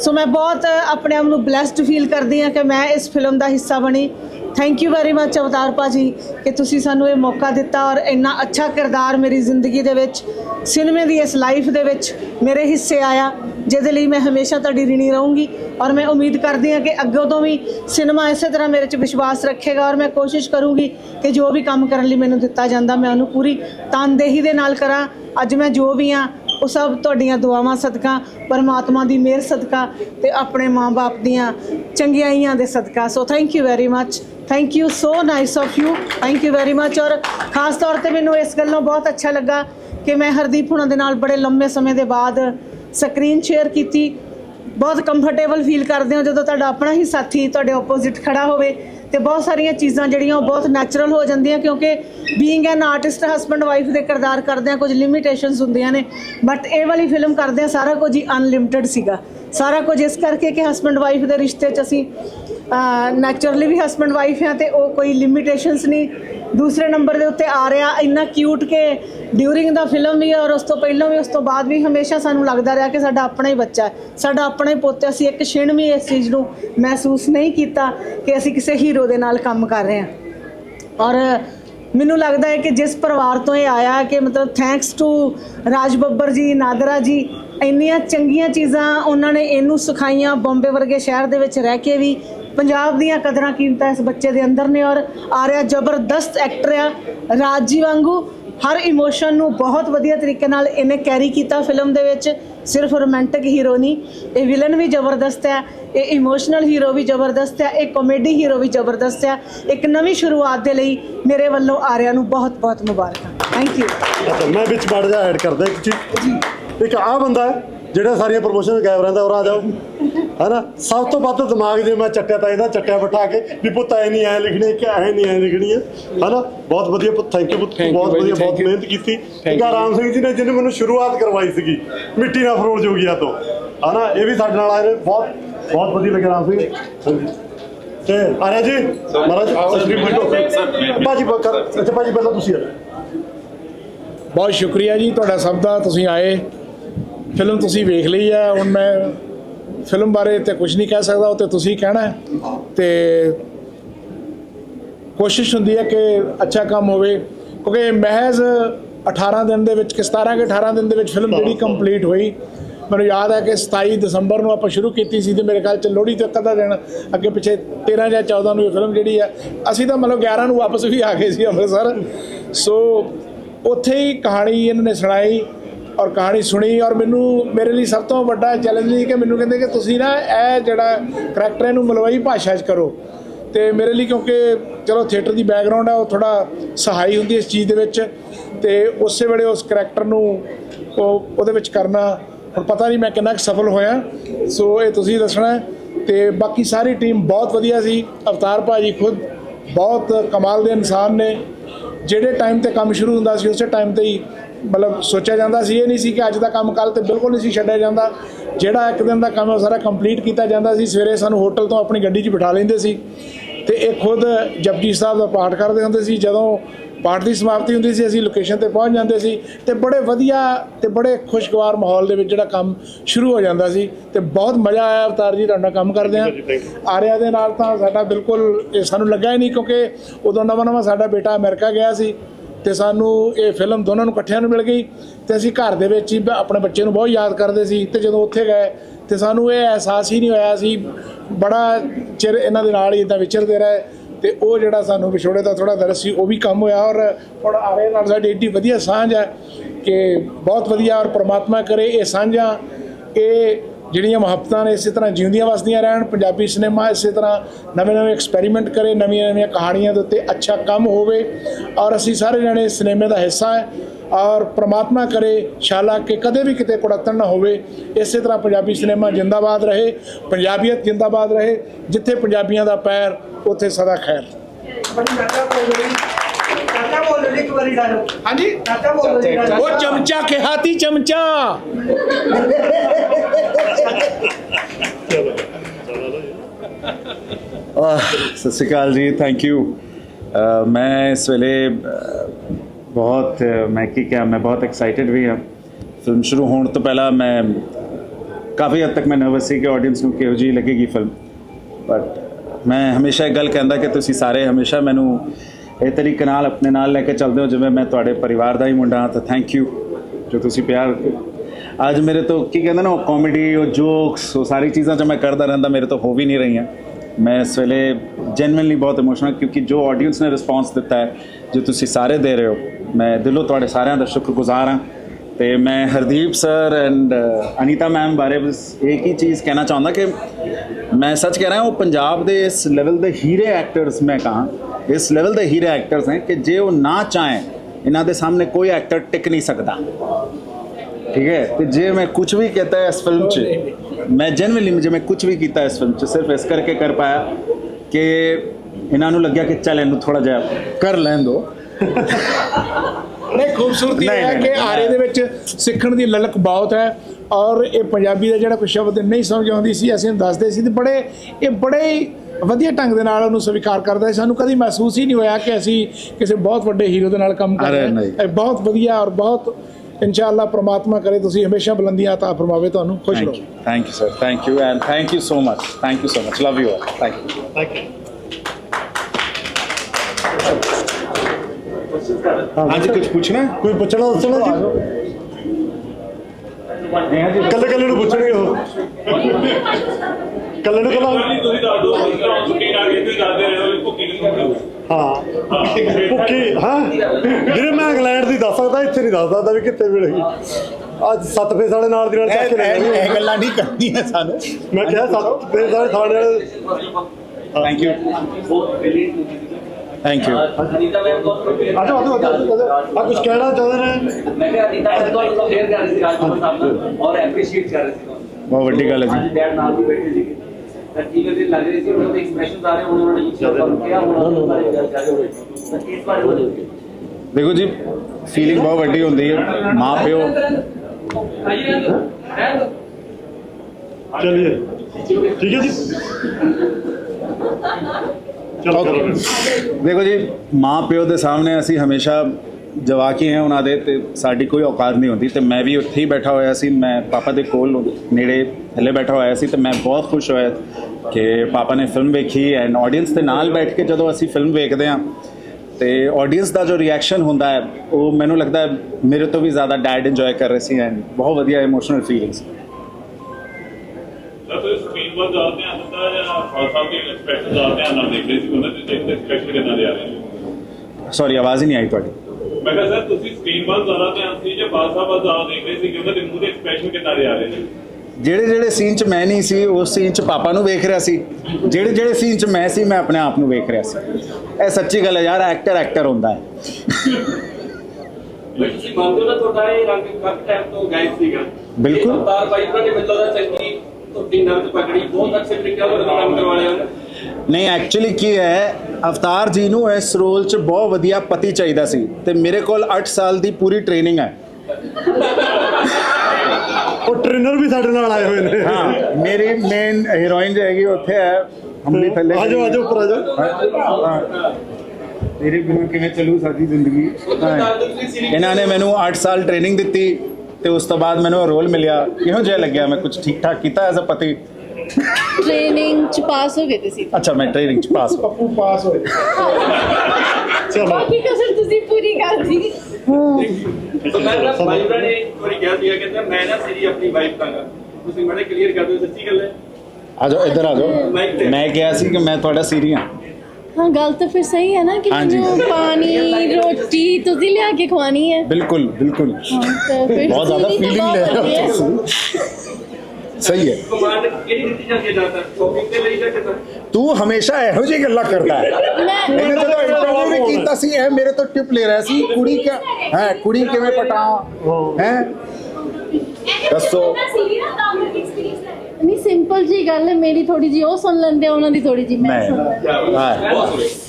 ਸੋ ਮੈਂ ਬਹੁਤ ਆਪਣੇ ਆਪ ਨੂੰ ਬlesed ਫੀਲ ਕਰਦੀ ਹਾਂ ਕਿ ਮੈਂ ਇਸ ਫਿਲਮ ਦਾ ਹਿੱਸਾ ਬਣੀ। Thank you very much Avtar ਭਾਜੀ ਕਿ ਤੁਸੀਂ ਸਾਨੂੰ ਇਹ ਮੌਕਾ ਦਿੱਤਾ ਔਰ ਇੰਨਾ ਅੱਛਾ ਕਿਰਦਾਰ ਮੇਰੀ ਜ਼ਿੰਦਗੀ ਦੇ ਵਿੱਚ ਸਿਨੇਮੇ ਦੀ ਇਸ ਲਾਈਫ ਦੇ ਵਿੱਚ ਮੇਰੇ ਹਿੱਸੇ ਆਇਆ, ਜਿਹਦੇ ਲਈ ਮੈਂ ਹਮੇਸ਼ਾ ਤੁਹਾਡੀ ਰਿਣੀ ਰਹੂੰਗੀ ਔਰ ਮੈਂ ਉਮੀਦ ਕਰਦੀ ਹਾਂ ਕਿ ਅੱਗੇ ਤੋਂ ਵੀ ਸਿਨੇਮਾ ਇਸੇ ਤਰ੍ਹਾਂ ਮੇਰੇ 'ਚ ਵਿਸ਼ਵਾਸ ਰੱਖੇਗਾ ਔਰ ਮੈਂ ਕੋਸ਼ਿਸ਼ ਕਰੂੰਗੀ ਕਿ ਜੋ ਵੀ ਕੰਮ ਕਰਨ ਲਈ ਮੈਨੂੰ ਦਿੱਤਾ ਜਾਂਦਾ, ਮੈਂ ਉਹਨੂੰ ਪੂਰੀ ਤਨਦੇਹੀ ਦੇ ਨਾਲ ਕਰਾਂ। ਅੱਜ ਮੈਂ ਜੋ ਵੀ ਆ ਉਹ ਸਭ ਤੁਹਾਡੀਆਂ ਦੁਆਵਾਂ ਸਦਕਾ, ਪਰਮਾਤਮਾ ਦੀ ਮਿਹਰ ਸਦਕਾ ਤੇ ਆਪਣੇ ਮਾਂ-ਬਾਪ ਦੀਆਂ ਚੰਗਿਆਈਆਂ ਦੇ ਸਦਕਾ। So thank you very much thank you so nice of you thank you very much ਔਰ ਖਾਸ ਤੌਰ ਤੇ ਮੈਨੂੰ ਇਸ ਗੱਲੋਂ ਬਹੁਤ ਅੱਛਾ ਲੱਗਾ ਕਿ ਮੈਂ ਹਰਦੀਪ ਹੁਣਾਂ ਦੇ ਨਾਲ ਬੜੇ ਲੰਮੇ ਸਮੇਂ ਦੇ ਬਾਅਦ ਸਕਰੀਨ ਸ਼ੇਅਰ ਕੀਤੀ। ਬਹੁਤ ਕੰਫਰਟੇਬਲ ਫੀਲ ਕਰਦੇ ਹੋ ਜਦੋਂ ਤੁਹਾਡਾ ਆਪਣਾ ਹੀ ਸਾਥੀ ਤੁਹਾਡੇ ਆਪੋਜ਼ਿਟ ਖੜਾ ਹੋਵੇ ਤੇ ਬਹੁਤ ਸਾਰੀਆਂ ਚੀਜ਼ਾਂ ਜਿਹੜੀਆਂ ਉਹ ਬਹੁਤ ਨੈਚੁਰਲ ਹੋ ਜਾਂਦੀਆਂ ਕਿਉਂਕਿ being an artist husband wife ਦੇ ਕਿਰਦਾਰ ਕਰਦਿਆਂ ਕੁਝ ਲਿਮਿਟੇਸ਼ਨਸ ਹੁੰਦੀਆਂ ਨੇ। ਬਟ ਇਹ ਵਾਲੀ ਫਿਲਮ ਕਰਦਿਆਂ ਸਾਰਾ ਕੁਝ ਹੀ ਅਨਲਿਮਿਟਿਡ ਸੀਗਾ। ਸਾਰਾ ਕੁਝ ਇਸ ਕਰਕੇ ਕਿ ਹਸਬੰਡ ਵਾਈਫ ਦੇ ਰਿਸ਼ਤੇ 'ਚ ਅਸੀਂ ਨੈਚੁਰਲੀ ਵੀ ਹਸਬੰਡ ਵਾਈਫ ਆ ਤੇ ਉਹ ਕੋਈ ਲਿਮਿਟੇਸ਼ਨਸ ਨਹੀਂ। ਦੂਸਰੇ ਨੰਬਰ ਦੇ ਉੱਤੇ ਆ ਰਿਹਾ, ਇੰਨਾ ਕਿਊਟ ਕਿ ਡਿਊਰਿੰਗ ਦਾ ਫਿਲਮ ਵੀ ਔਰ ਉਸ ਤੋਂ ਪਹਿਲਾਂ ਵੀ, ਉਸ ਤੋਂ ਬਾਅਦ ਵੀ ਹਮੇਸ਼ਾ ਸਾਨੂੰ ਲੱਗਦਾ ਰਿਹਾ ਕਿ ਸਾਡਾ ਆਪਣਾ ਹੀ ਬੱਚਾ ਹੈ। ਸਾਡਾ ਆਪਣਾ ਹੀ ਪੁੱਤ, ਅਸੀਂ ਇੱਕ ਛਿਣ ਵੀ ਇਸ ਚੀਜ਼ ਨੂੰ ਮਹਿਸੂਸ ਨਹੀਂ ਕੀਤਾ ਕਿ ਅਸੀਂ ਕਿਸੇ ਹੀਰੋ ਦੇ ਨਾਲ ਕੰਮ ਕਰ ਰਹੇ ਹਾਂ। ਔਰ ਮੈਨੂੰ ਲੱਗਦਾ ਹੈ ਕਿ ਜਿਸ ਪਰਿਵਾਰ ਤੋਂ ਇਹ ਆਇਆ ਕਿ ਮਤਲਬ ਥੈਂਕਸ ਟੂ ਰਾਜ ਬੱਬਰ ਜੀ, ਨਾਦਰਾ ਜੀ, ਇੰਨੀਆਂ ਚੰਗੀਆਂ ਚੀਜ਼ਾਂ ਉਹਨਾਂ ਨੇ ਇਹਨੂੰ ਸਿਖਾਈਆਂ, ਬੰਬੇ ਵਰਗੇ ਸ਼ਹਿਰ ਦੇ ਵਿੱਚ ਰਹਿ ਕੇ ਵੀ ਪੰਜਾਬ ਦੀਆਂ ਕਦਰਾਂ ਕੀਮਤਾਂ ਇਸ ਬੱਚੇ ਦੇ ਅੰਦਰ ਨੇ ਔਰ ਆਰਿਆ ਜ਼ਬਰਦਸਤ ਐਕਟਰ ਆ ਰਾਜ ਜੀ ਵਾਂਗੂ ਹਰ ਇਮੋਸ਼ਨ ਨੂੰ ਬਹੁਤ ਵਧੀਆ ਤਰੀਕੇ ਨਾਲ ਇਹਨੇ ਕੈਰੀ ਕੀਤਾ ਫਿਲਮ ਦੇ ਵਿੱਚ ਸਿਰਫ ਰੋਮਾਂਟਿਕ ਹੀਰੋ ਨਹੀਂ ਇਹ ਵਿਲਨ ਵੀ ਜ਼ਬਰਦਸਤ ਹੈ ਇਹ ਇਮੋਸ਼ਨਲ ਹੀਰੋ ਵੀ ਜ਼ਬਰਦਸਤ ਹੈ ਇਹ ਕਾਮੇਡੀ ਹੀਰੋ ਵੀ ਜ਼ਬਰਦਸਤ ਹੈ। ਇੱਕ ਨਵੀਂ ਸ਼ੁਰੂਆਤ ਦੇ ਲਈ ਮੇਰੇ ਵੱਲੋਂ ਆਰਿਆ ਨੂੰ ਬਹੁਤ ਬਹੁਤ ਮੁਬਾਰਕਾਂ। ਥੈਂਕ ਯੂ ਮੈਂ ਵਿੱਚ ਵੜ ਜਾ ਐਡ ਕਰਦਾ ਇੱਕ ਚੀਜ਼। ਇੱਕ ਆ ਬੰਦਾ ਹੈ ਜਿਹੜਾ ਸਾਰੀਆਂ ਪ੍ਰੋਮੋਸ਼ਨ ਗਾਇਬ ਰਹਿੰਦਾ ਉਹ ਆ ਜਾਓ। ਹੈਨਾ? ਸਭ ਤੋਂ ਵੱਧ ਦਿਮਾਗ ਜੇ ਮੈਂ ਚੱਟਿਆ ਤਾਂ ਇਹਦਾ ਚੱਟਿਆ ਬਿਠਾ ਕੇ ਵੀ ਪੁੱਤ ਐ ਨਹੀਂ ਐ ਲਿਖਣੀ ਕਿ ਐ ਨਹੀਂ ਐ ਲਿਖਣੀ ਹੈ। ਹੈਨਾ? ਬਹੁਤ ਵਧੀਆ ਪੁੱਤ ਥੈਂਕ ਯੂ ਪੁੱਤ ਬਹੁਤ ਵਧੀਆ ਬਹੁਤ ਮਿਹਨਤ ਕੀਤੀ। ਆਹ ਰਾਮ ਸਿੰਘ ਜੀ ਨੇ ਜਿਹਨੇ ਮੈਨੂੰ ਸ਼ੁਰੂਆਤ ਕਰਵਾਈ ਸੀਗੀ ਮਿੱਟੀ ਨਾਲ ਫਰੋਲ ਜੋਗੀਆ ਤੋਂ। ਹੈਨਾ? ਇਹ ਵੀ ਸਾਡੇ ਨਾਲ ਆਏ ਨੇ ਬਹੁਤ ਬਹੁਤ ਵਧੀਆ ਲੱਗਿਆ ਰਾਮ ਸਿੰਘ। ਹਾਂਜੀ। ਤੇ ਆਰਿਆ ਜੀ ਮਹਾਰਾਜ ਸਤਿ ਸ਼੍ਰੀ ਅਕਾਲ ਭਾਜੀ ਕਰ ਅੱਛਾ ਭਾਜੀ ਪਹਿਲਾਂ ਤੁਸੀਂ। ਬਹੁਤ ਸ਼ੁਕਰੀਆ ਜੀ ਤੁਹਾਡਾ ਸਭ ਦਾ ਤੁਸੀਂ ਆਏ। ਫਿਲਮ ਤੁਸੀਂ ਵੇਖ ਲਈ ਹੈ ਹੁਣ ਮੈਂ ਫਿਲਮ ਬਾਰੇ ਤੇ ਕੁਝ ਨਹੀਂ ਕਹਿ ਸਕਦਾ, ਉਹ ਤੇ ਤੁਸੀਂ ਕਹਿਣਾ ਹੈ। ਤੇ ਕੋਸ਼ਿਸ਼ ਹੁੰਦੀ ਹੈ ਕਿ ਅੱਛਾ ਕੰਮ ਹੋਵੇ, ਕਿਉਂਕਿ ਮਹਿਜ਼ 18 ਦਿਨ ਦੇ ਵਿੱਚ, ਕਿ 17 ਕਿ 18 ਦਿਨ ਦੇ ਵਿੱਚ ਫਿਲਮ ਜਿਹੜੀ ਕੰਪਲੀਟ ਹੋਈ। ਮੈਨੂੰ ਯਾਦ ਹੈ ਕਿ 27 ਦਸੰਬਰ ਨੂੰ ਆਪਾਂ ਸ਼ੁਰੂ ਕੀਤੀ ਸੀ ਤੇ ਮੇਰੇ ਖਿਆਲ ਚ ਲੋਹੜੀ ਤੱਕ ਦਾ ਦਿਨ ਅੱਗੇ ਪਿੱਛੇ 13 ਜਾਂ 14 ਨੂੰ ਇਹ ਫਿਲਮ ਜਿਹੜੀ ਹੈ, ਅਸੀਂ ਤਾਂ ਮਤਲਬ 11 ਨੂੰ ਵਾਪਸ ਵੀ ਆ ਗਏ ਸੀ ਅੰਮ੍ਰਿਤਸਰ। ਸੋ ਉੱਥੇ ਹੀ ਕਹਾਣੀ ਇਹਨਾਂ ਨੇ ਸੁਣਾਈ। ਔਰ ਕਹਾਣੀ ਸੁਣੀ ਔਰ ਮੈਨੂੰ, ਮੇਰੇ ਲਈ ਸਭ ਤੋਂ ਵੱਡਾ ਚੈਲੰਜ ਸੀ ਕਿ ਮੈਨੂੰ ਕਹਿੰਦੇ ਕਿ ਤੁਸੀਂ ਨਾ ਇਹ ਜਿਹੜਾ ਕਰੈਕਟਰ ਇਹਨੂੰ ਮਲਵਈ ਭਾਸ਼ਾ 'ਚ ਕਰੋ। ਤੇ ਮੇਰੇ ਲਈ ਕਿਉਂਕਿ ਚਲੋ ਥੀਏਟਰ ਦੀ ਬੈਕਗ੍ਰਾਉਂਡ ਹੈ, ਉਹ ਥੋੜਾ ਸਹਾਈ ਹੁੰਦੀ ਇਸ ਚੀਜ਼ ਦੇ ਵਿੱਚ। ਤੇ ਉਸੇ ਵੇਲੇ ਉਸ ਕਰੈਕਟਰ ਨੂੰ ਉਹ, ਉਹਦੇ ਵਿੱਚ ਕਰਨਾ, ਹੁਣ ਪਤਾ ਨਹੀਂ ਮੈਂ ਕਿੰਨਾ ਕੁ ਸਫਲ ਹੋਇਆ। ਸੋ ਇਹ ਤੁਸੀਂ ਦੱਸਣਾ ਹੈ। ਤੇ ਬਾਕੀ ਸਾਰੀ ਟੀਮ ਬਹੁਤ ਵਧੀਆ ਸੀ। ਅਵਤਾਰ ਭਾਜੀ ਖੁਦ ਬਹੁਤ ਕਮਾਲ ਦੇ ਇਨਸਾਨ ਨੇ। ਜਿਹੜੇ ਟਾਈਮ ਤੇ ਕੰਮ ਸ਼ੁਰੂ ਹੁੰਦਾ ਸੀ, ਉਸੇ ਟਾਈਮ ਤੇ ਹੀ ਮਤਲਬ ਸੋਚਿਆ ਜਾਂਦਾ ਸੀ ਇਹ ਨਹੀਂ ਸੀ ਕਿ ਅੱਜ ਦਾ ਕੰਮ ਕੱਲ ਤੇ ਬਿਲਕੁਲ ਨਹੀਂ ਸੀ ਛੱਡਿਆ ਜਾਂਦਾ। ਜਿਹੜਾ ਇੱਕ ਦਿਨ ਦਾ ਕੰਮ ਉਹ ਸਾਰਾ ਕੰਪਲੀਟ ਕੀਤਾ ਜਾਂਦਾ ਸੀ ਸਵੇਰੇ ਸਾਨੂੰ ਹੋਟਲ ਤੋਂ ਆਪਣੀ ਗੱਡੀ 'ਚ ਬਿਠਾ ਲੈਂਦੇ ਸੀ। ਤੇ ਇਹ ਖੁਦ ਜਪਜੀ ਸਾਹਿਬ ਦਾ ਪਾਠ ਕਰਦੇ ਹੁੰਦੇ ਸੀ ਜਦੋਂ ਪਾਠ ਦੀ ਸਮਾਪਤੀ ਹੁੰਦੀ ਸੀ ਅਸੀਂ ਲੋਕੇਸ਼ਨ ਤੇ ਪਹੁੰਚ ਜਾਂਦੇ ਸੀ ਤੇ ਬੜੇ ਵਧੀਆ ਤੇ ਬੜੇ ਖੁਸ਼ਗਵਾਰ ਮਾਹੌਲ ਦੇ ਵਿੱਚ ਜਿਹੜਾ ਕੰਮ ਸ਼ੁਰੂ ਹੋ ਜਾਂਦਾ ਸੀ ਤੇ ਬਹੁਤ ਮਜ਼ਾ ਆਇਆ। ਅਵਤਾਰ ਜੀ ਤੁਹਾਡਾ ਕੰਮ ਕਰਦੇ ਆ ਆਰਿਆ ਦੇ ਨਾਲ ਤਾਂ ਸਾਡਾ ਬਿਲਕੁਲ ਇਹ ਸਾਨੂੰ ਲੱਗਾ ਹੀ ਨਹੀਂ ਕਿਉਂਕਿ ਉਦੋਂ ਨਵਾਂ ਨਵਾਂ ਸਾਡਾ ਬੇਟਾ ਅਮਰੀਕਾ ਗਿਆ ਸੀ। ਤੇ ਸਾਨੂੰ ਇਹ ਫਿਲਮ ਦੋਨਾਂ ਨੂੰ ਇਕੱਠਿਆਂ ਨੂੰ ਮਿਲ ਗਈ ਤੇ ਅਸੀਂ ਘਰ ਦੇ ਵਿੱਚ ਹੀ ਆਪਣੇ ਬੱਚੇ ਨੂੰ ਬਹੁਤ ਯਾਦ ਕਰਦੇ ਸੀ ਤੇ ਜਦੋਂ ਉੱਥੇ ਗਏ ਤੇ ਸਾਨੂੰ ਇਹ ਅਹਿਸਾਸ ਹੀ ਨਹੀਂ ਹੋਇਆ ਸੀ, ਬੜਾ ਚਿਰ ਇਹਨਾਂ ਦੇ ਨਾਲ ਹੀ ਇਦਾਂ ਵਿਚਰਦੇ ਰਹੇ ਤੇ ਉਹ ਜਿਹੜਾ ਸਾਨੂੰ ਵਿਛੋੜੇ ਦਾ ਥੋੜਾ ਦਰਸ ਸੀ, ਉਹ ਵੀ ਕੰਮ ਹੋਇਆ ਔਰ ਹੁਣ ਆਰੇ ਨਾਲ ਸਾਡੀ ਏਡੀ ਵਧੀਆ ਸਾਂਝ ਹੈ ਕਿ ਬਹੁਤ ਵਧੀਆ ਔਰ ਪ੍ਰਮਾਤਮਾ ਕਰੇ ਇਹ ਸਾਂਝਾਂ, ਇਹ ਜਿਹੜੀਆਂ ਮੁਹੱਬਤਾਂ ਨੇ ਇਸੇ ਤਰ੍ਹਾਂ ਜਿਉਂਦੀਆਂ ਵਸਦੀਆਂ ਰਹਿਣ, ਪੰਜਾਬੀ ਸਿਨੇਮਾ ਇਸੇ ਤਰ੍ਹਾਂ ਨਵੇਂ ਨਵੇਂ ਐਕਸਪੈਰੀਮੈਂਟ ਕਰੇ, ਨਵੀਆਂ ਨਵੀਆਂ ਕਹਾਣੀਆਂ ਦੇ ਉੱਤੇ ਅੱਛਾ ਕੰਮ ਹੋਵੇ ਔਰ ਅਸੀਂ ਸਾਰੇ ਜਣੇ ਸਿਨੇਮੇ ਦਾ ਹਿੱਸਾ ਹੈ ਔਰ ਪ੍ਰਮਾਤਮਾ ਕਰੇ, ਸ਼ਾਲਾ ਕਿ ਕਦੇ ਵੀ ਕਿਤੇ ਕੁੜੱਤਣ ਨਾ ਹੋਵੇ, ਇਸੇ ਤਰ੍ਹਾਂ ਪੰਜਾਬੀ ਸਿਨੇਮਾ ਜਿੰਦਾਬਾਦ ਰਹੇ, ਪੰਜਾਬੀਅਤ ਜਿੰਦਾਬਾਦ ਰਹੇ, ਜਿੱਥੇ ਪੰਜਾਬੀਆਂ ਦਾ ਪੈਰ, ਉੱਥੇ ਸਦਾ ਖੈਰ। ਹਾਂਜੀ? ਉਹ ਚਮਚਾ ਕਿਹਾਤੀ ਚਮਚਾ। ਆਹ, ਸਤਿ ਸ਼੍ਰੀ ਅਕਾਲ ਜੀ ਥੈਂਕ ਯੂ ਮੈਂ ਇਸ ਵੇਲੇ ਅਹ, ਬਹੁਤ ਅਹ, ਮੈਂ ਕੀ ਕਿਹਾ ਮੈਂ ਬਹੁਤ ਐਕਸਾਈਟਿਡ ਵੀ ਹਾਂ। ਫਿਲਮ ਸ਼ੁਰੂ ਹੋਣ ਤੋਂ ਪਹਿਲਾਂ ਮੈਂ ਕਾਫੀ ਹੱਦ ਤੱਕ ਮੈਂ ਨਰਵਸ ਸੀ ਕਿ ਆਡੀਅנס ਨੂੰ ਕਿਹੋ ਜਿਹੀ ਲੱਗੇਗੀ ਫਿਲਮ। ਬਟ ਮੈਂ ਹਮੇਸ਼ਾ ਇਹ ਗੱਲ ਕਹਿੰਦਾ ਕਿ ਤੁਸੀਂ ਸਾਰੇ ਹਮੇਸ਼ਾ ਮੈਨੂੰ ਇਹ ਤਰੀਕੇ ਨਾਲ ਆਪਣੇ ਨਾਲ ਲੈ ਕੇ ਚੱਲਦੇ ਹੋ, ਜਿਵੇਂ ਮੈਂ ਤੁਹਾਡੇ ਪਰਿਵਾਰ ਦਾ ਹੀ ਮੁੰਡਾ ਹਾਂ, ਤਾਂ ਥੈਂਕ ਯੂ ਜੋ ਤੁਸੀਂ ਪਿਆਰ ਅੱਜ ਮੇਰੇ ਤੋਂ ਕੀ ਕਹਿੰਦੇ ਨਾ ਉਹ ਕਾਮੇਡੀ ਉਹ ਜੋਕਸ ਉਹ ਸਾਰੀ ਚੀਜ਼ਾਂ ਜੋ ਮੈਂ ਕਰਦਾ ਰਹਿੰਦਾ, ਮੇਰੇ ਤੋਂ ਹੋ ਵੀ ਨਹੀਂ ਰਹੀਆਂ। ਮੈਂ ਇਸ ਵੇਲੇ ਜੈਨੂਇਨਲੀ ਬਹੁਤ ਇਮੋਸ਼ਨਲ ਕਿਉਂਕਿ ਜੋ ਆਡੀਅנס ਨੇ ਰਿਸਪਾਂਸ ਦਿੱਤਾ ਹੈ, ਜੋ ਤੁਸੀਂ ਸਾਰੇ ਦੇ ਰਹੇ ਹੋ, ਮੈਂ ਦਿਲੋਂ ਤੁਹਾਡੇ ਸਾਰਿਆਂ ਦਾ ਸ਼ੁਕਰਗੁਜ਼ਾਰ ਹਾਂ। ਤੇ ਮੈਂ Hardeep sir and Anita ma'am ਬਾਰੇ ਬਸ ਇੱਕ ਹੀ ਚੀਜ਼ ਕਹਿਣਾ ਚਾਹੁੰਦਾ ਕਿ ਮੈਂ ਸੱਚ ਕਹਿ ਰਿਹਾ ਉਹ ਪੰਜਾਬ ਦੇ ਇਸ ਲੈਵਲ ਦੇ ਹੀਰੇ ਐਕਟਰਸ ਮੈਂ ਕਹਾਂ, ਇਸ ਲੈਵਲ ਦੇ ਹੀਰੇ ਐਕਟਰਸ हैं ਕਿ ਜੇ ਉਹ ਨਾ ਚਾਹੇ ਇਹਨਾਂ ਦੇ ਸਾਹਮਣੇ ਕੋਈ ਐਕਟਰ ਟਿਕ ਨਹੀਂ ਸਕਦਾ। ਠੀਕ ਹੈ? ਤੇ ਜੇ ਮੈਂ ਕੁਝ ਵੀ ਕਹਤਾ ਇਸ ਫਿਲਮ 'ਚ, ਮੈਂ ਜੈਨੂਇਨਲੀ ਜੇ ਮੈਂ ਕੁਝ ਵੀ ਕੀਤਾ ਇਸ ਫਿਲਮ 'ਚ, ਸਿਰਫ ਇਸ ਕਰਕੇ ਕਰ ਪਾਇਆ ਕਿ ਇਹਨਾਂ ਨੂੰ ਲੱਗਿਆ ਕਿ ਚੱਲ ਇਹਨੂੰ ਥੋੜਾ ਜਿਹਾ ਕਰ ਲੈਣ ਦੋ ਨਹੀਂ ਖੂਬਸੂਰਤੀ ਨਹੀਂ, ਹੈ ਨਹੀਂ, ਕਿ ਨਹੀਂ, ਆਰੇ ਦੇ ਵਿੱਚ ਸਿੱਖਣ ਦੀ ਲਲਕ ਬਹੁਤ ਹੈ ਔਰ ਇਹ ਪੰਜਾਬੀ ਦਾ ਜਿਹੜਾ ਕੋਈ ਸ਼ਬਦ ਨਹੀਂ ਸਮਝ ਆਉਂਦੀ ਸੀ ਅਸੀਂ ਉਹਨੂੰ ਦੱਸਦੇ ਸੀ ਤੇ ਬੜੇ ਇਹ ਬੜੇ ਹੀ ਵਧੀਆ ਢੰਗ ਦੇ ਨਾਲ ਉਹਨੂੰ ਸਵੀਕਾਰ ਕਰਦਾ ਸੀ ਸਾਨੂੰ ਕਦੀ ਮਹਿਸੂਸ ਹੀ ਨਹੀਂ ਹੋਇਆ ਕਿ ਅਸੀਂ ਕਿਸੇ ਬਹੁਤ ਵੱਡੇ ਹੀਰੋ ਦੇ ਨਾਲ ਕੰਮ ਕਰ ਅਰੇ ਰਹੇ ਹਾਂ ਨਹੀਂ। ਇਹ ਬਹੁਤ ਵਧੀਆ ਔਰ ਬਹੁਤ ਇਨਸ਼ਾਅੱਲਾ ਪ੍ਰਮਾਤਮਾ ਕਰੇ ਤੁਸੀਂ ਹਮੇਸ਼ਾ ਬੁਲੰਦੀਆਂ عطا ਫਰਮਾਵੇ ਤੁਹਾਨੂੰ ਖੁਸ਼ ਥੈਂਕ ਰਹੋ you thank you sir thank you and thank you so much thank you so much love you all thank you ਹਾਂਜੀ ਕੁਝ ਪੁੱਛਣਾ? ਕੋਈ ਪੁੱਛਣਾ ਦੱਸਣਾ ਜੀ। ਕੱਲੇ ਕੱਲੇ ਨੂੰ ਪੁੱਛਣਗੇ ਉਹ। ਕੱਲੇ ਨੂੰ ਕੱਲਾ ਤੁਸੀਂ ਦੱਸ ਦਿਓ ਕਿ ਆ ਕੇ ਤੁਸੀਂ ਦੱਸਦੇ ਰਹੇ ਹੋ ਭੁੱਖੀ ਨਹੀਂ ਕਰਨੀ ਹਾਂ। ਭੁੱਖੀ ਹਾਂ। ਵੀਰੇ ਮੈਂ ਇੰਗਲੈਂਡ ਦੀ ਦੱਸ ਸਕਦਾ ਇੱਥੇ ਨਹੀਂ ਦੱਸ ਸਕਦਾ ਵੀ ਕਿੱਥੇ ਮਿਲੇਗੀ ਅੱਜ ਸੱਤ ਫੇਸ ਵਾਲੇ ਨਾਲ ਦੀ ਨਾਲ ਚੱਕ ਕੇ ਲੈ ਇਹ ਗੱਲਾਂ ਨਹੀਂ ਕਰਨੀਆਂ ਸਾਨੂੰ। ਮੈਂ ਕਿਹਾ ਸੱਤ ਫੇਸ ਵਾਲੇ ਥਾਣੇ ਵਾਲੇ thank you thank you Anita ma'am ਤੋਂ ਆਜੋ ਆਜੋ ਆਜੋ ਆ ਕੁਝ ਕਹਿਣਾ ਚਾਹੁੰਦੇ ਨੇ ਮੈਂ ਕਿਹਾ ਅਨੀਤਾ ਮੈਮ ਤੋਂ ਸ਼ੇਅਰ ਕਰ ਰਹੀ ਸੀ ਰਾਜਕੁਮਾਰ ਸਾਹਿਬ ਨਾਲ ਔਰ ਐਪਰੀਸ਼ੀਏਟ ਕਰ ਰਹੀ ਸੀ ਤੁਹਾਨੂੰ ਬਹੁਤ ਵੱਡੀ ਗੱਲ ਹੈ ਜੀ ਅੱਜ ਡੈਡ ਨਾਲ ਵੀ ਬੈਠੇ ਸੀ ਤਾਂ ਕਿਵੇਂ ਦੇ ਲੱਗ ਰਹੇ ਸੀ ਉਹਨਾਂ ਦੇ ਐਕਸਪ੍ਰੈਸ਼ਨਸ ਆ ਰਹੇ ਹੁਣ ਉਹਨਾਂ ਨੇ ਕੁਝ ਤੁਹਾਨੂੰ ਕਿਹਾ ਹੁਣ ਉਹਨਾਂ ਬਾਰੇ ਗੱਲ ਕਰ ਰਹੇ ਹੋ ਤਾਂ ਇਸ ਬਾਰੇ ਬੋਲੋ ਦੇਖੋ ਜੀ ਫੀਲਿੰਗ ਬਹੁਤ ਵੱਡੀ ਹੁੰਦੀ ਹੈ ਮਾਂ ਪਿਓ ਚਲਿਏ ਠੀਕ ਹੈ ਜੀ ਚਲੋ ਕਰੋ ਦੇਖੋ ਜੀ, ਮਾਂ ਪਿਓ ਦੇ ਸਾਹਮਣੇ ਅਸੀਂ ਹਮੇਸ਼ਾ ਜਵਾਕੀ ਹੈ ਉਹਨਾਂ ਦੇ ਤੇ ਸਾਡੀ ਕੋਈ ਔਕਾਤ ਨਹੀਂ ਹੁੰਦੀ ਤੇ ਮੈਂ ਵੀ ਉੱਥੇ ਹੀ ਬੈਠਾ ਹੋਇਆ ਸੀ, ਮੈਂ ਪਾਪਾ ਦੇ ਕੋਲ ਨੇੜੇ ਥੱਲੇ ਬੈਠਾ ਹੋਇਆ ਸੀ ਤੇ ਮੈਂ ਬਹੁਤ ਖੁਸ਼ ਹੋਇਆ ਕਿ ਪਾਪਾ ਨੇ ਫਿਲਮ ਵੇਖੀ ਐਂਡ ਆਡੀਅנס ਦੇ ਨਾਲ ਬੈਠ ਕੇ ਜਦੋਂ ਅਸੀਂ ਫਿਲਮ ਵੇਖਦੇ ਆ ਤੇ ਆਡੀਅנס ਦਾ ਜੋ ਰਿਐਕਸ਼ਨ ਹੁੰਦਾ ਹੈ, ਉਹ ਮੈਨੂੰ ਲੱਗਦਾ ਮੇਰੇ ਤੋਂ ਵੀ ਜ਼ਿਆਦਾ ਡੈਡ ਇੰਜੋਏ ਕਰ ਰਹੇ ਸੀ ਐਂਡ ਬਹੁਤ ਵਧੀਆ ਇਮੋਸ਼ਨਲ ਫੀਲਿੰਗਸ ਵੱਲ ਜ਼ਿਆਦਾ ਧਿਆਨ ਦਿੱਤਾ ਜਾਂ ਫਾਦਰ ਸਾਹਿਬ ਦੇ ਐਕਸਪ੍ਰੈਸ਼ਨ ਜ਼ਿਆਦਾ ਧਿਆਨ ਨਾਲ ਦੇਖ ਰਹੇ ਸੀ ਉਹਨਾਂ ਦੇ ਐਕਸਪ੍ਰੈਸ਼ਨ ਕਿੰਨਾ ਦੇ ਆ ਰਹੇ ਨੇ? ਸੌਰੀ ਆਵਾਜ਼ ਹੀ ਨਹੀਂ ਆਈ ਤੁਹਾਡੀ। ਮੈਂ ਕਿਹਾ ਸਰ ਤੁਸੀਂ ਸਕਰੀਨ ਵੱਲ ਜ਼ਿਆਦਾ ਧਿਆਨ ਸੀ ਜਾਂ ਫਾਦਰ ਸਾਹਿਬ ਵੱਲ ਜ਼ਿਆਦਾ ਦੇਖ ਰਹੇ ਸੀ ਕਿ ਉਹਨਾਂ ਦੇ ਮੂੰਹ ਦੇ ਐਕਸਪ੍ਰੈਸ਼ਨ ਕਿੰਨਾ ਦੇ ਆ ਰਹੇ ਨੇ? ਜਿਹੜੇ ਜਿਹੜੇ ਸੀਨ 'ਚ ਮੈਂ ਨਹੀਂ ਸੀ ਉਸ ਸੀਨ 'ਚ ਪਾਪਾ ਨੂੰ ਵੇਖ ਰਿਹਾ ਸੀ। ਜਿਹੜੇ ਜਿਹੜੇ ਸੀਨ 'ਚ ਮੈਂ ਸੀ ਮੈਂ ਆਪਣੇ ਆਪ ਨੂੰ ਵੇਖ ਰਿਹਾ ਸੀ। ਇਹ ਸੱਚੀ ਗੱਲ ਹੈ ਯਾਰ ਐਕਟਰ ਐਕਟਰ ਹੁੰਦਾ ਹੈ। ਬਈ ਤੁਸੀਂ ਮੰਨਦੇ ਹੋ ਨਾ ਤੁਹਾਡਾ ਇਹ ਰੰਗ ਕਾਫੀ ਟਾਈਮ ਤੋਂ ਗਾਇਬ ਸੀਗਾ। ਬਿਲਕੁਲ। ਅਵਤਾਰ ਬਾਈ ਉਹਨਾਂ ਨੇ ਮੈਨੂੰ ਲੱਗਦਾ ਚੰਗੀ ਤੁਹਾਡੀ ਨਰਦ ਪਕੜੀ ਬਹੁਤ ਅੱਛੇ ਤਰੀਕੇ ਨਾਲ ਉਹਨਾਂ ਕੰਮ ਕਰਵਾ ਲਿਆ ਉਹਨੇ ਨਹੀਂ ਐਕਚੁਅਲੀ ਕੀ ਹੈ ਅਵਤਾਰ ਜੀ ਨੂੰ ਇਸ ਰੋਲ 'ਚ ਬਹੁਤ ਵਧੀਆ ਪਤੀ ਚਾਹੀਦਾ ਸੀ ਤੇ ਮੇਰੇ ਕੋਲ 8 ਸਾਲ ਦੀ ਪੂਰੀ ਟ੍ਰੇਨਿੰਗ ਹੈ। ਉਹ ਟ੍ਰੇਨਰ ਵੀ ਸਾਡੇ ਨਾਲ ਆਏ ਹੋਏ ਨੇ। ਹਾਂ ਮੇਰੀ ਮੇਨ ਹੀਰੋਇਨ ਜੋ ਹੈਗੀ ਉੱਥੇ ਹੈ ਹਮਲੀ ਥੱਲੇ। ਆਜੋ ਆਜੋ ਉੱਪਰ ਆਜੋ। ਤੇਰੇ ਬਿਨਾਂ ਕਿਵੇਂ ਚੱਲੂ ਸਾਡੀ ਜ਼ਿੰਦਗੀ? ਇਹਨਾਂ ਨੇ ਮੈਨੂੰ 8 ਸਾਲ ਟ੍ਰੇਨਿੰਗ ਦਿੱਤੀ। ਤੇ ਉਸ ਤੋਂ ਬਾਅਦ ਮੈਨੂੰ ਰੋਲ ਮਿਲਿਆ। ਕਿਹੋ ਜਿਹਾ ਲੱਗਿਆ? ਮੈਂ ਕੁਝ ਠੀਕ ਠਾਕ ਕੀਤਾ ਐਜ਼ ਅ ਪਤੀ? ਟ੍ਰੇਨਿੰਗ ਚ ਪਾਸ ਹੋ ਗਏ ਤੁਸੀਂ। ਅੱਛਾ ਮੈਂ ਟ੍ਰੇਨਿੰਗ ਚ ਪਾਸ ਹੋ ਪੱਪੂ ਪਾਸ ਹੋਏ। ਚਲੋ। ਬਾਕੀ ਕਸਰ ਤੁਸੀਂ ਪੂਰੀ ਕਰ ਦੀ। ਮੈਂ ਨਾ ਬਾਈ ਉਹਨਾਂ ਨੇ ਇੱਕ ਵਾਰੀ ਕਿਹਾ ਸੀਗਾ ਕਹਿੰਦਾ ਮੈਂ ਨਾ ਸੀਰੀ ਆਪਣੀ ਵਾਈਫ ਦਾਂਗਾ ਤੁਸੀਂ ਬੜੇ ਕਲੀਅਰ ਕਰ ਦਿਓ ਸੱਚੀ ਗੱਲ ਹੈ। ਆ ਜਾਓ ਇੱਧਰ ਆ ਜਾਓ। ਮੈਂ ਕਿਹਾ ਸੀ ਕਿ ਮੈਂ ਤੁਹਾਡਾ ਸੀਰੀ ਹਾਂ ਹਾਂ ਗੱਲ ਤਾਂ ਫਿਰ ਸਹੀ ਹੈ ਨਾ ਕਿ ਹਾਂਜੀ। ਮੈਨੂੰ ਪਾਣੀ ਰੋਟੀ ਤੁਸੀਂ ਲਿਆ ਕੇ ਖਵਾਣੀ ਹੈ ਬਿਲਕੁਲ ਬਿਲकुल ਹਾਂ, ਤਾਂ ਫਿਰ ਬਹੁਤ ਜ਼ਿਆਦਾ ਸੀਰੀ ਤਾਂ ਫੀਲਿੰਗ ਬਹੁਤ ਲੈ ਰਹੇ ਵਧੀਆ ਹੈ। ਹੋ ਤੁਸੀਂ ਸਹੀ ਹੈ ਕਮਾਂਡ ਕਿਹੜੀ ਦਿੱਤੀ ਜਾਂਦੀ ਹੈ ਜ਼ਿਆਦਾ ਸ਼ੋਪਿੰਗ ਤੇ ਲਈ ਜਾਂ ਕਿਦਾਂ ਤੂੰ ਹਮੇਸ਼ਾ ਇਹੋ ਜਿਹੀ ਗੱਲਾਂ ਕਰਦਾ ਹੈ ਮੈਂ ਇਹਨੇ ਜਦੋਂ ਇੰਟਰਵਿਊ ਵੀ ਕੀਤਾ ਸੀ ਇਹ ਮੇਰੇ ਤੋਂ ਟਿਪ ਲੈ ਰਿਹਾ ਸੀ ਕੁੜੀ ਕਿਆ ਹੈ ਕੁੜੀ ਕਿਵੇਂ ਪਟਾਵਾਂ ਹੈ ਦੱਸੋ ਨਹੀਂ ਸਿੰਪਲ ਜੀ ਗੱਲ ਹੈ ਮੇਰੀ ਥੋੜੀ ਜੀ ਉਹ ਸੁਣ ਲੈਂਦੇ ਆ, ਉਹਨਾਂ ਦੀ ਥੋੜੀ ਜੀ ਮੈਂ ਸੁਣ ਲੈਂਦੀ ਹਾਂ। ਹਾਂ।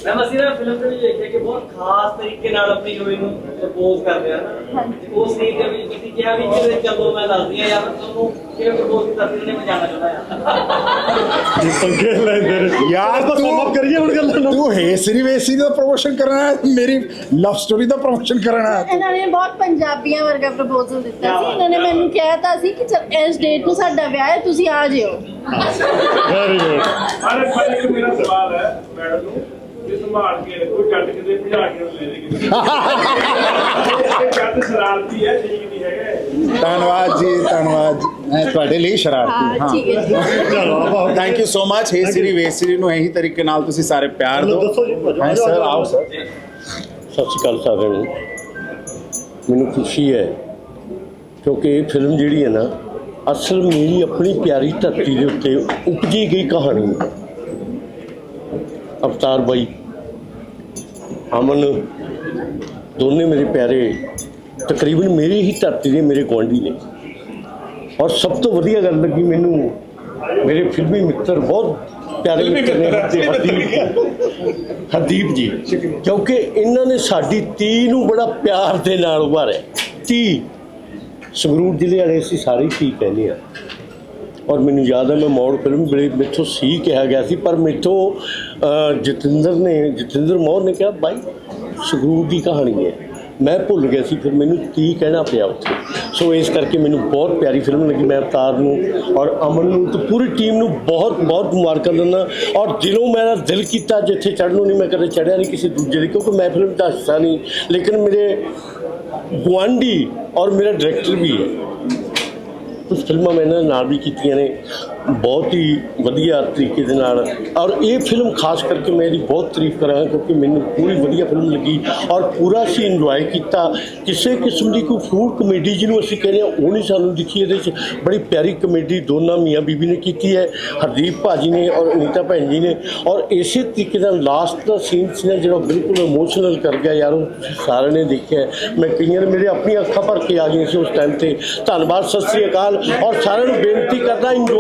ਮੈਂ ਨਾ ਫਿਲਮ ਦੇ ਵਿੱਚ ਦੇਖਿਆ ਕਿ ਬਹੁਤ ਖਾਸ ਤਰੀਕੇ ਨਾਲ ਆਪਣੀ ਹੀਰੋਇਨ ਨੂੰ ਪ੍ਰਪੋਜ਼ ਕਰਦੇ ਆ ਨਾ। ਤੇ ਉਸ ਸੀਨ ਦੇ ਵਿੱਚ ਤੁਸੀਂ ਕਿਹਾ ਵੀ ਕਿ ਚਲੋ ਮੈਂ ਦੱਸਦੀ ਆ ਯਾਰ ਤੁਹਾਨੂੰ ਕਿਵੇਂ ਪ੍ਰਪੋਜ਼ ਕੀਤਾ ਸੀ ਉਹਨੇ ਮੈਂ ਜਾਣਨਾ ਚਾਹੁੰਦਾ ਆ ਪੰਗੇ ਲੈਂਦੇ ਨੇ ਯਾਰ ਆਪਾਂ ਤੂੰ sum up ਕਰੀਏ ਹੁਣ ਗੱਲਾਂ ਨੂੰ। ਤੂੰ ਹੇਸਰੀ ਵੇਸੀ ਦਾ ਪ੍ਰੋਮੋਸ਼ਨ ਕਰਨਾ ਹੈ ਮੇਰੀ ਲਵ ਸਟੋਰੀ ਦਾ ਪ੍ਰੋਮੋਸ਼ਨ ਕਰਨਾ ਹੈ। ਇਹਨਾਂ ਨੇ ਬਹੁਤ ਪੰਜਾਬੀਆਂ ਵਰਗਾ ਪ੍ਰਪੋਜ਼ਲ ਦਿੱਤਾ ਸੀ। ਇਹਨਾਂ ਨੇ ਮੈਨੂੰ ਕਹਿਤਾ ਸੀ ਕਿ ਚੱਲ ਇਸ ਡੇਟ ਨੂੰ ਸਾਡਾ ਵਿਆਹ ਹੈ ਤੁਸੀਂ ਆ ਜਿਓ ਵੈਰੀ ਗੁੱਡ ਅਰੇ ਭਾਈ ਇੱਕ ਮੇਰਾ ਸਵਾਲ ਹੈ ਮੈਡਮ ਨੂੰ ਸੰਭਾਲ ਕੇ ਰੱਖੋ ਜੱਟ ਕਿਤੇ ਭਜਾ ਕੇ ਲੈ ਦੇ ਕਿਤੇ। ਇਹ ਜੱਟ ਸ਼ਰਾਰਤੀ ਹੈ ਠੀਕ ਨਹੀਂ ਹੈਗਾ। ਧੰਨਵਾਦ ਜੀ ਧੰਨਵਾਦ। ਮੈਂ ਤੁਹਾਡੇ ਲਈ ਸ਼ਰਾਰਤੀ ਹਾਂ। ਠੀਕ ਹੈ ਜੀ। ਚਲੋ ਆਪਾਂ ਥੈਂਕ ਯੂ ਸੋ ਮਚ ਹੇਸਰੀ ਵੇਸਰੀ ਨੂੰ ਇਹੀ ਤਰੀਕੇ ਨਾਲ ਤੁਸੀਂ ਸਾਰੇ ਪਿਆਰ ਦਿਓ। ਦੱਸੋ ਜੀ, ਹਾਂ ਸਰ ਆਓ। ਸਰ ਸਤਿ ਸ਼੍ਰੀ ਅਕਾਲ ਸਾਰਿਆਂ ਨੂੰ। ਮੈਨੂੰ ਖੁਸ਼ੀ ਹੈ ਕਿਉਂਕਿ ਇਹ ਫਿਲਮ ਜਿਹੜੀ ਹੈ ਨਾ ਅਸਲ ਮੇਰੀ ਆਪਣੀ ਪਿਆਰੀ ਧਰਤੀ ਦੇ ਉੱਤੇ ਉਪਜੀ ਗਈ ਕਹਾਣੀ। ਅਵਤਾਰ ਬਾਈ ਅਮਨ ਦੋਨੇ ਮੇਰੇ ਪਿਆਰੇ ਤਕਰੀਬਨ ਮੇਰੀ ਹੀ ਧਰਤੀ ਦੇ ਮੇਰੇ ਗੁਆਂਢੀ ਨੇ। ਔਰ ਸਭ ਤੋਂ ਵਧੀਆ ਗੱਲ ਲੱਗੀ ਮੈਨੂੰ ਮੇਰੇ ਫਿਲਮੀ ਮਿੱਤਰ ਬਹੁਤ ਪਿਆਰੇ ਮਿੱਤਰ ਨੇ ਹਰਦੀਪ ਹਰਦੀਪ ਜੀ ਕਿਉਂਕਿ ਇਹਨਾਂ ਨੇ ਸਾਡੀ ਤੀ ਨੂੰ ਬੜਾ ਪਿਆਰ ਦੇ ਨਾਲ ਉਭਾਰਿਆ। ਤੀ ਸੰਗਰੂਰ ਜ਼ਿਲ੍ਹੇ ਵਾਲੇ ਅਸੀਂ ਸਾਰੇ ਤੀ ਕਹਿੰਦੇ ਆ ਔਰ ਮੈਨੂੰ ਯਾਦ ਹੈ ਮੈਂ ਮੌੜ ਫਿਲਮ ਵੇਲੇ ਮੈਥੋਂ ਸੀ ਕਿਹਾ ਗਿਆ ਸੀ, ਪਰ ਮੈਥੋਂ ਜਤਿੰਦਰ ਨੇ, ਜਤਿੰਦਰ ਮੌਰ ਨੇ ਕਿਹਾ, ਬਾਈ, ਸੰਗਰੂਰ ਦੀ ਕਹਾਣੀ ਹੈ। ਮੈਂ ਭੁੱਲ ਗਿਆ ਸੀ, ਫਿਰ ਮੈਨੂੰ ਕੀ ਕਹਿਣਾ ਪਿਆ ਉੱਥੇ। ਸੋ ਇਸ ਕਰਕੇ ਮੈਨੂੰ ਬਹੁਤ ਪਿਆਰੀ ਫਿਲਮ ਲੱਗੀ, ਮੈਂ ਅਵਤਾਰ ਨੂੰ ਔਰ ਅਮਨ ਨੂੰ ਤੇ ਪੂਰੀ ਟੀਮ ਨੂੰ ਬਹੁਤ ਬਹੁਤ ਮੁਬਾਰਕਾਂ ਦਿੰਦਾ। ਔਰ ਦਿਲੋਂ ਮੇਰਾ ਦਿਲ ਕੀਤਾ ਜਿੱਥੇ ਚੜ੍ਹਨ ਨੂੰ ਨਹੀਂ, ਮੈਂ ਕਦੇ ਚੜਿਆ ਨਹੀਂ ਕਿਸੇ ਦੂਜੇ ਦੀ, ਕਿਉਂਕਿ ਮੈਂ ਫਿਲਮ ਦਾ ਹਿੱਸਾ ਨਹੀਂ। ਲੇਕਿਨ ਮੇਰੇ ਗੁਆਂਢੀ ਔਰ ਮੇਰਾ ਡਾਇਰੈਕਟਰ ਵੀ ਹੈ। ਕੁਝ ਫਿਲਮਾਂ ਮੈਂ ਇਹਨਾਂ ਦੇ ਨਾਲ ਵੀ ਕੀਤੀਆਂ ਨੇ। ਬਹੁਤ ਹੀ ਵਧੀਆ ਤਰੀਕੇ ਦੇ ਨਾਲ ਔਰ ਇਹ ਫਿਲਮ ਖਾਸ ਕਰਕੇ ਮੈਂ ਇਹਦੀ ਬਹੁਤ ਤਾਰੀਫ ਕਰਾਂਗਾ ਕਿਉਂਕਿ ਮੈਨੂੰ ਪੂਰੀ ਵਧੀਆ ਫਿਲਮ ਲੱਗੀ ਔਰ ਪੂਰਾ ਅਸੀਂ ਇੰਜੋਏ ਕੀਤਾ। ਕਿਸੇ ਕਿਸਮ ਦੀ ਕੋਈ ਫੂਡ ਕਮੇਡੀ ਜਿਹਨੂੰ ਅਸੀਂ ਕਹਿੰਦੇ ਹਾਂ, ਉਹ ਨਹੀਂ ਸਾਨੂੰ ਦਿਖੀ ਇਹਦੇ 'ਚ ਬੜੀ ਪਿਆਰੀ ਕਮੇਡੀ ਦੋਨਾਂ ਮੀਆਂ ਬੀਬੀ ਨੇ ਕੀਤੀ ਹੈ, ਹਰਦੀਪ ਭਾਜੀ ਨੇ ਔਰ ਅਨੀਤਾ ਭੈਣ ਜੀ ਨੇ। ਔਰ ਇਸੇ ਤਰੀਕੇ ਦਾ ਲਾਸਟ ਦਾ ਸੀਨ ਸੀ ਨਾ ਜਿਹੜਾ ਬਿਲਕੁਲ ਇਮੋਸ਼ਨਲ ਕਰ ਗਿਆ ਯਾਰ ਉਹ ਸਾਰਿਆਂ ਨੇ ਦੇਖਿਆ ਮੈਂ ਕਈਆਂ ਨੇ ਮੇਰੇ ਆਪਣੀਆਂ ਅੱਖਾਂ ਭਰ ਕੇ ਆ ਗਈਆਂ ਸੀ ਉਸ ਟਾਈਮ ਤੇ। ਧੰਨਵਾਦ, ਸਤਿ ਸ੍ਰੀ ਅਕਾਲ। ਔਰ ਸਾਰਿਆਂ ਨੂੰ ਬੇਨਤੀ ਕਰਦਾ, enjoy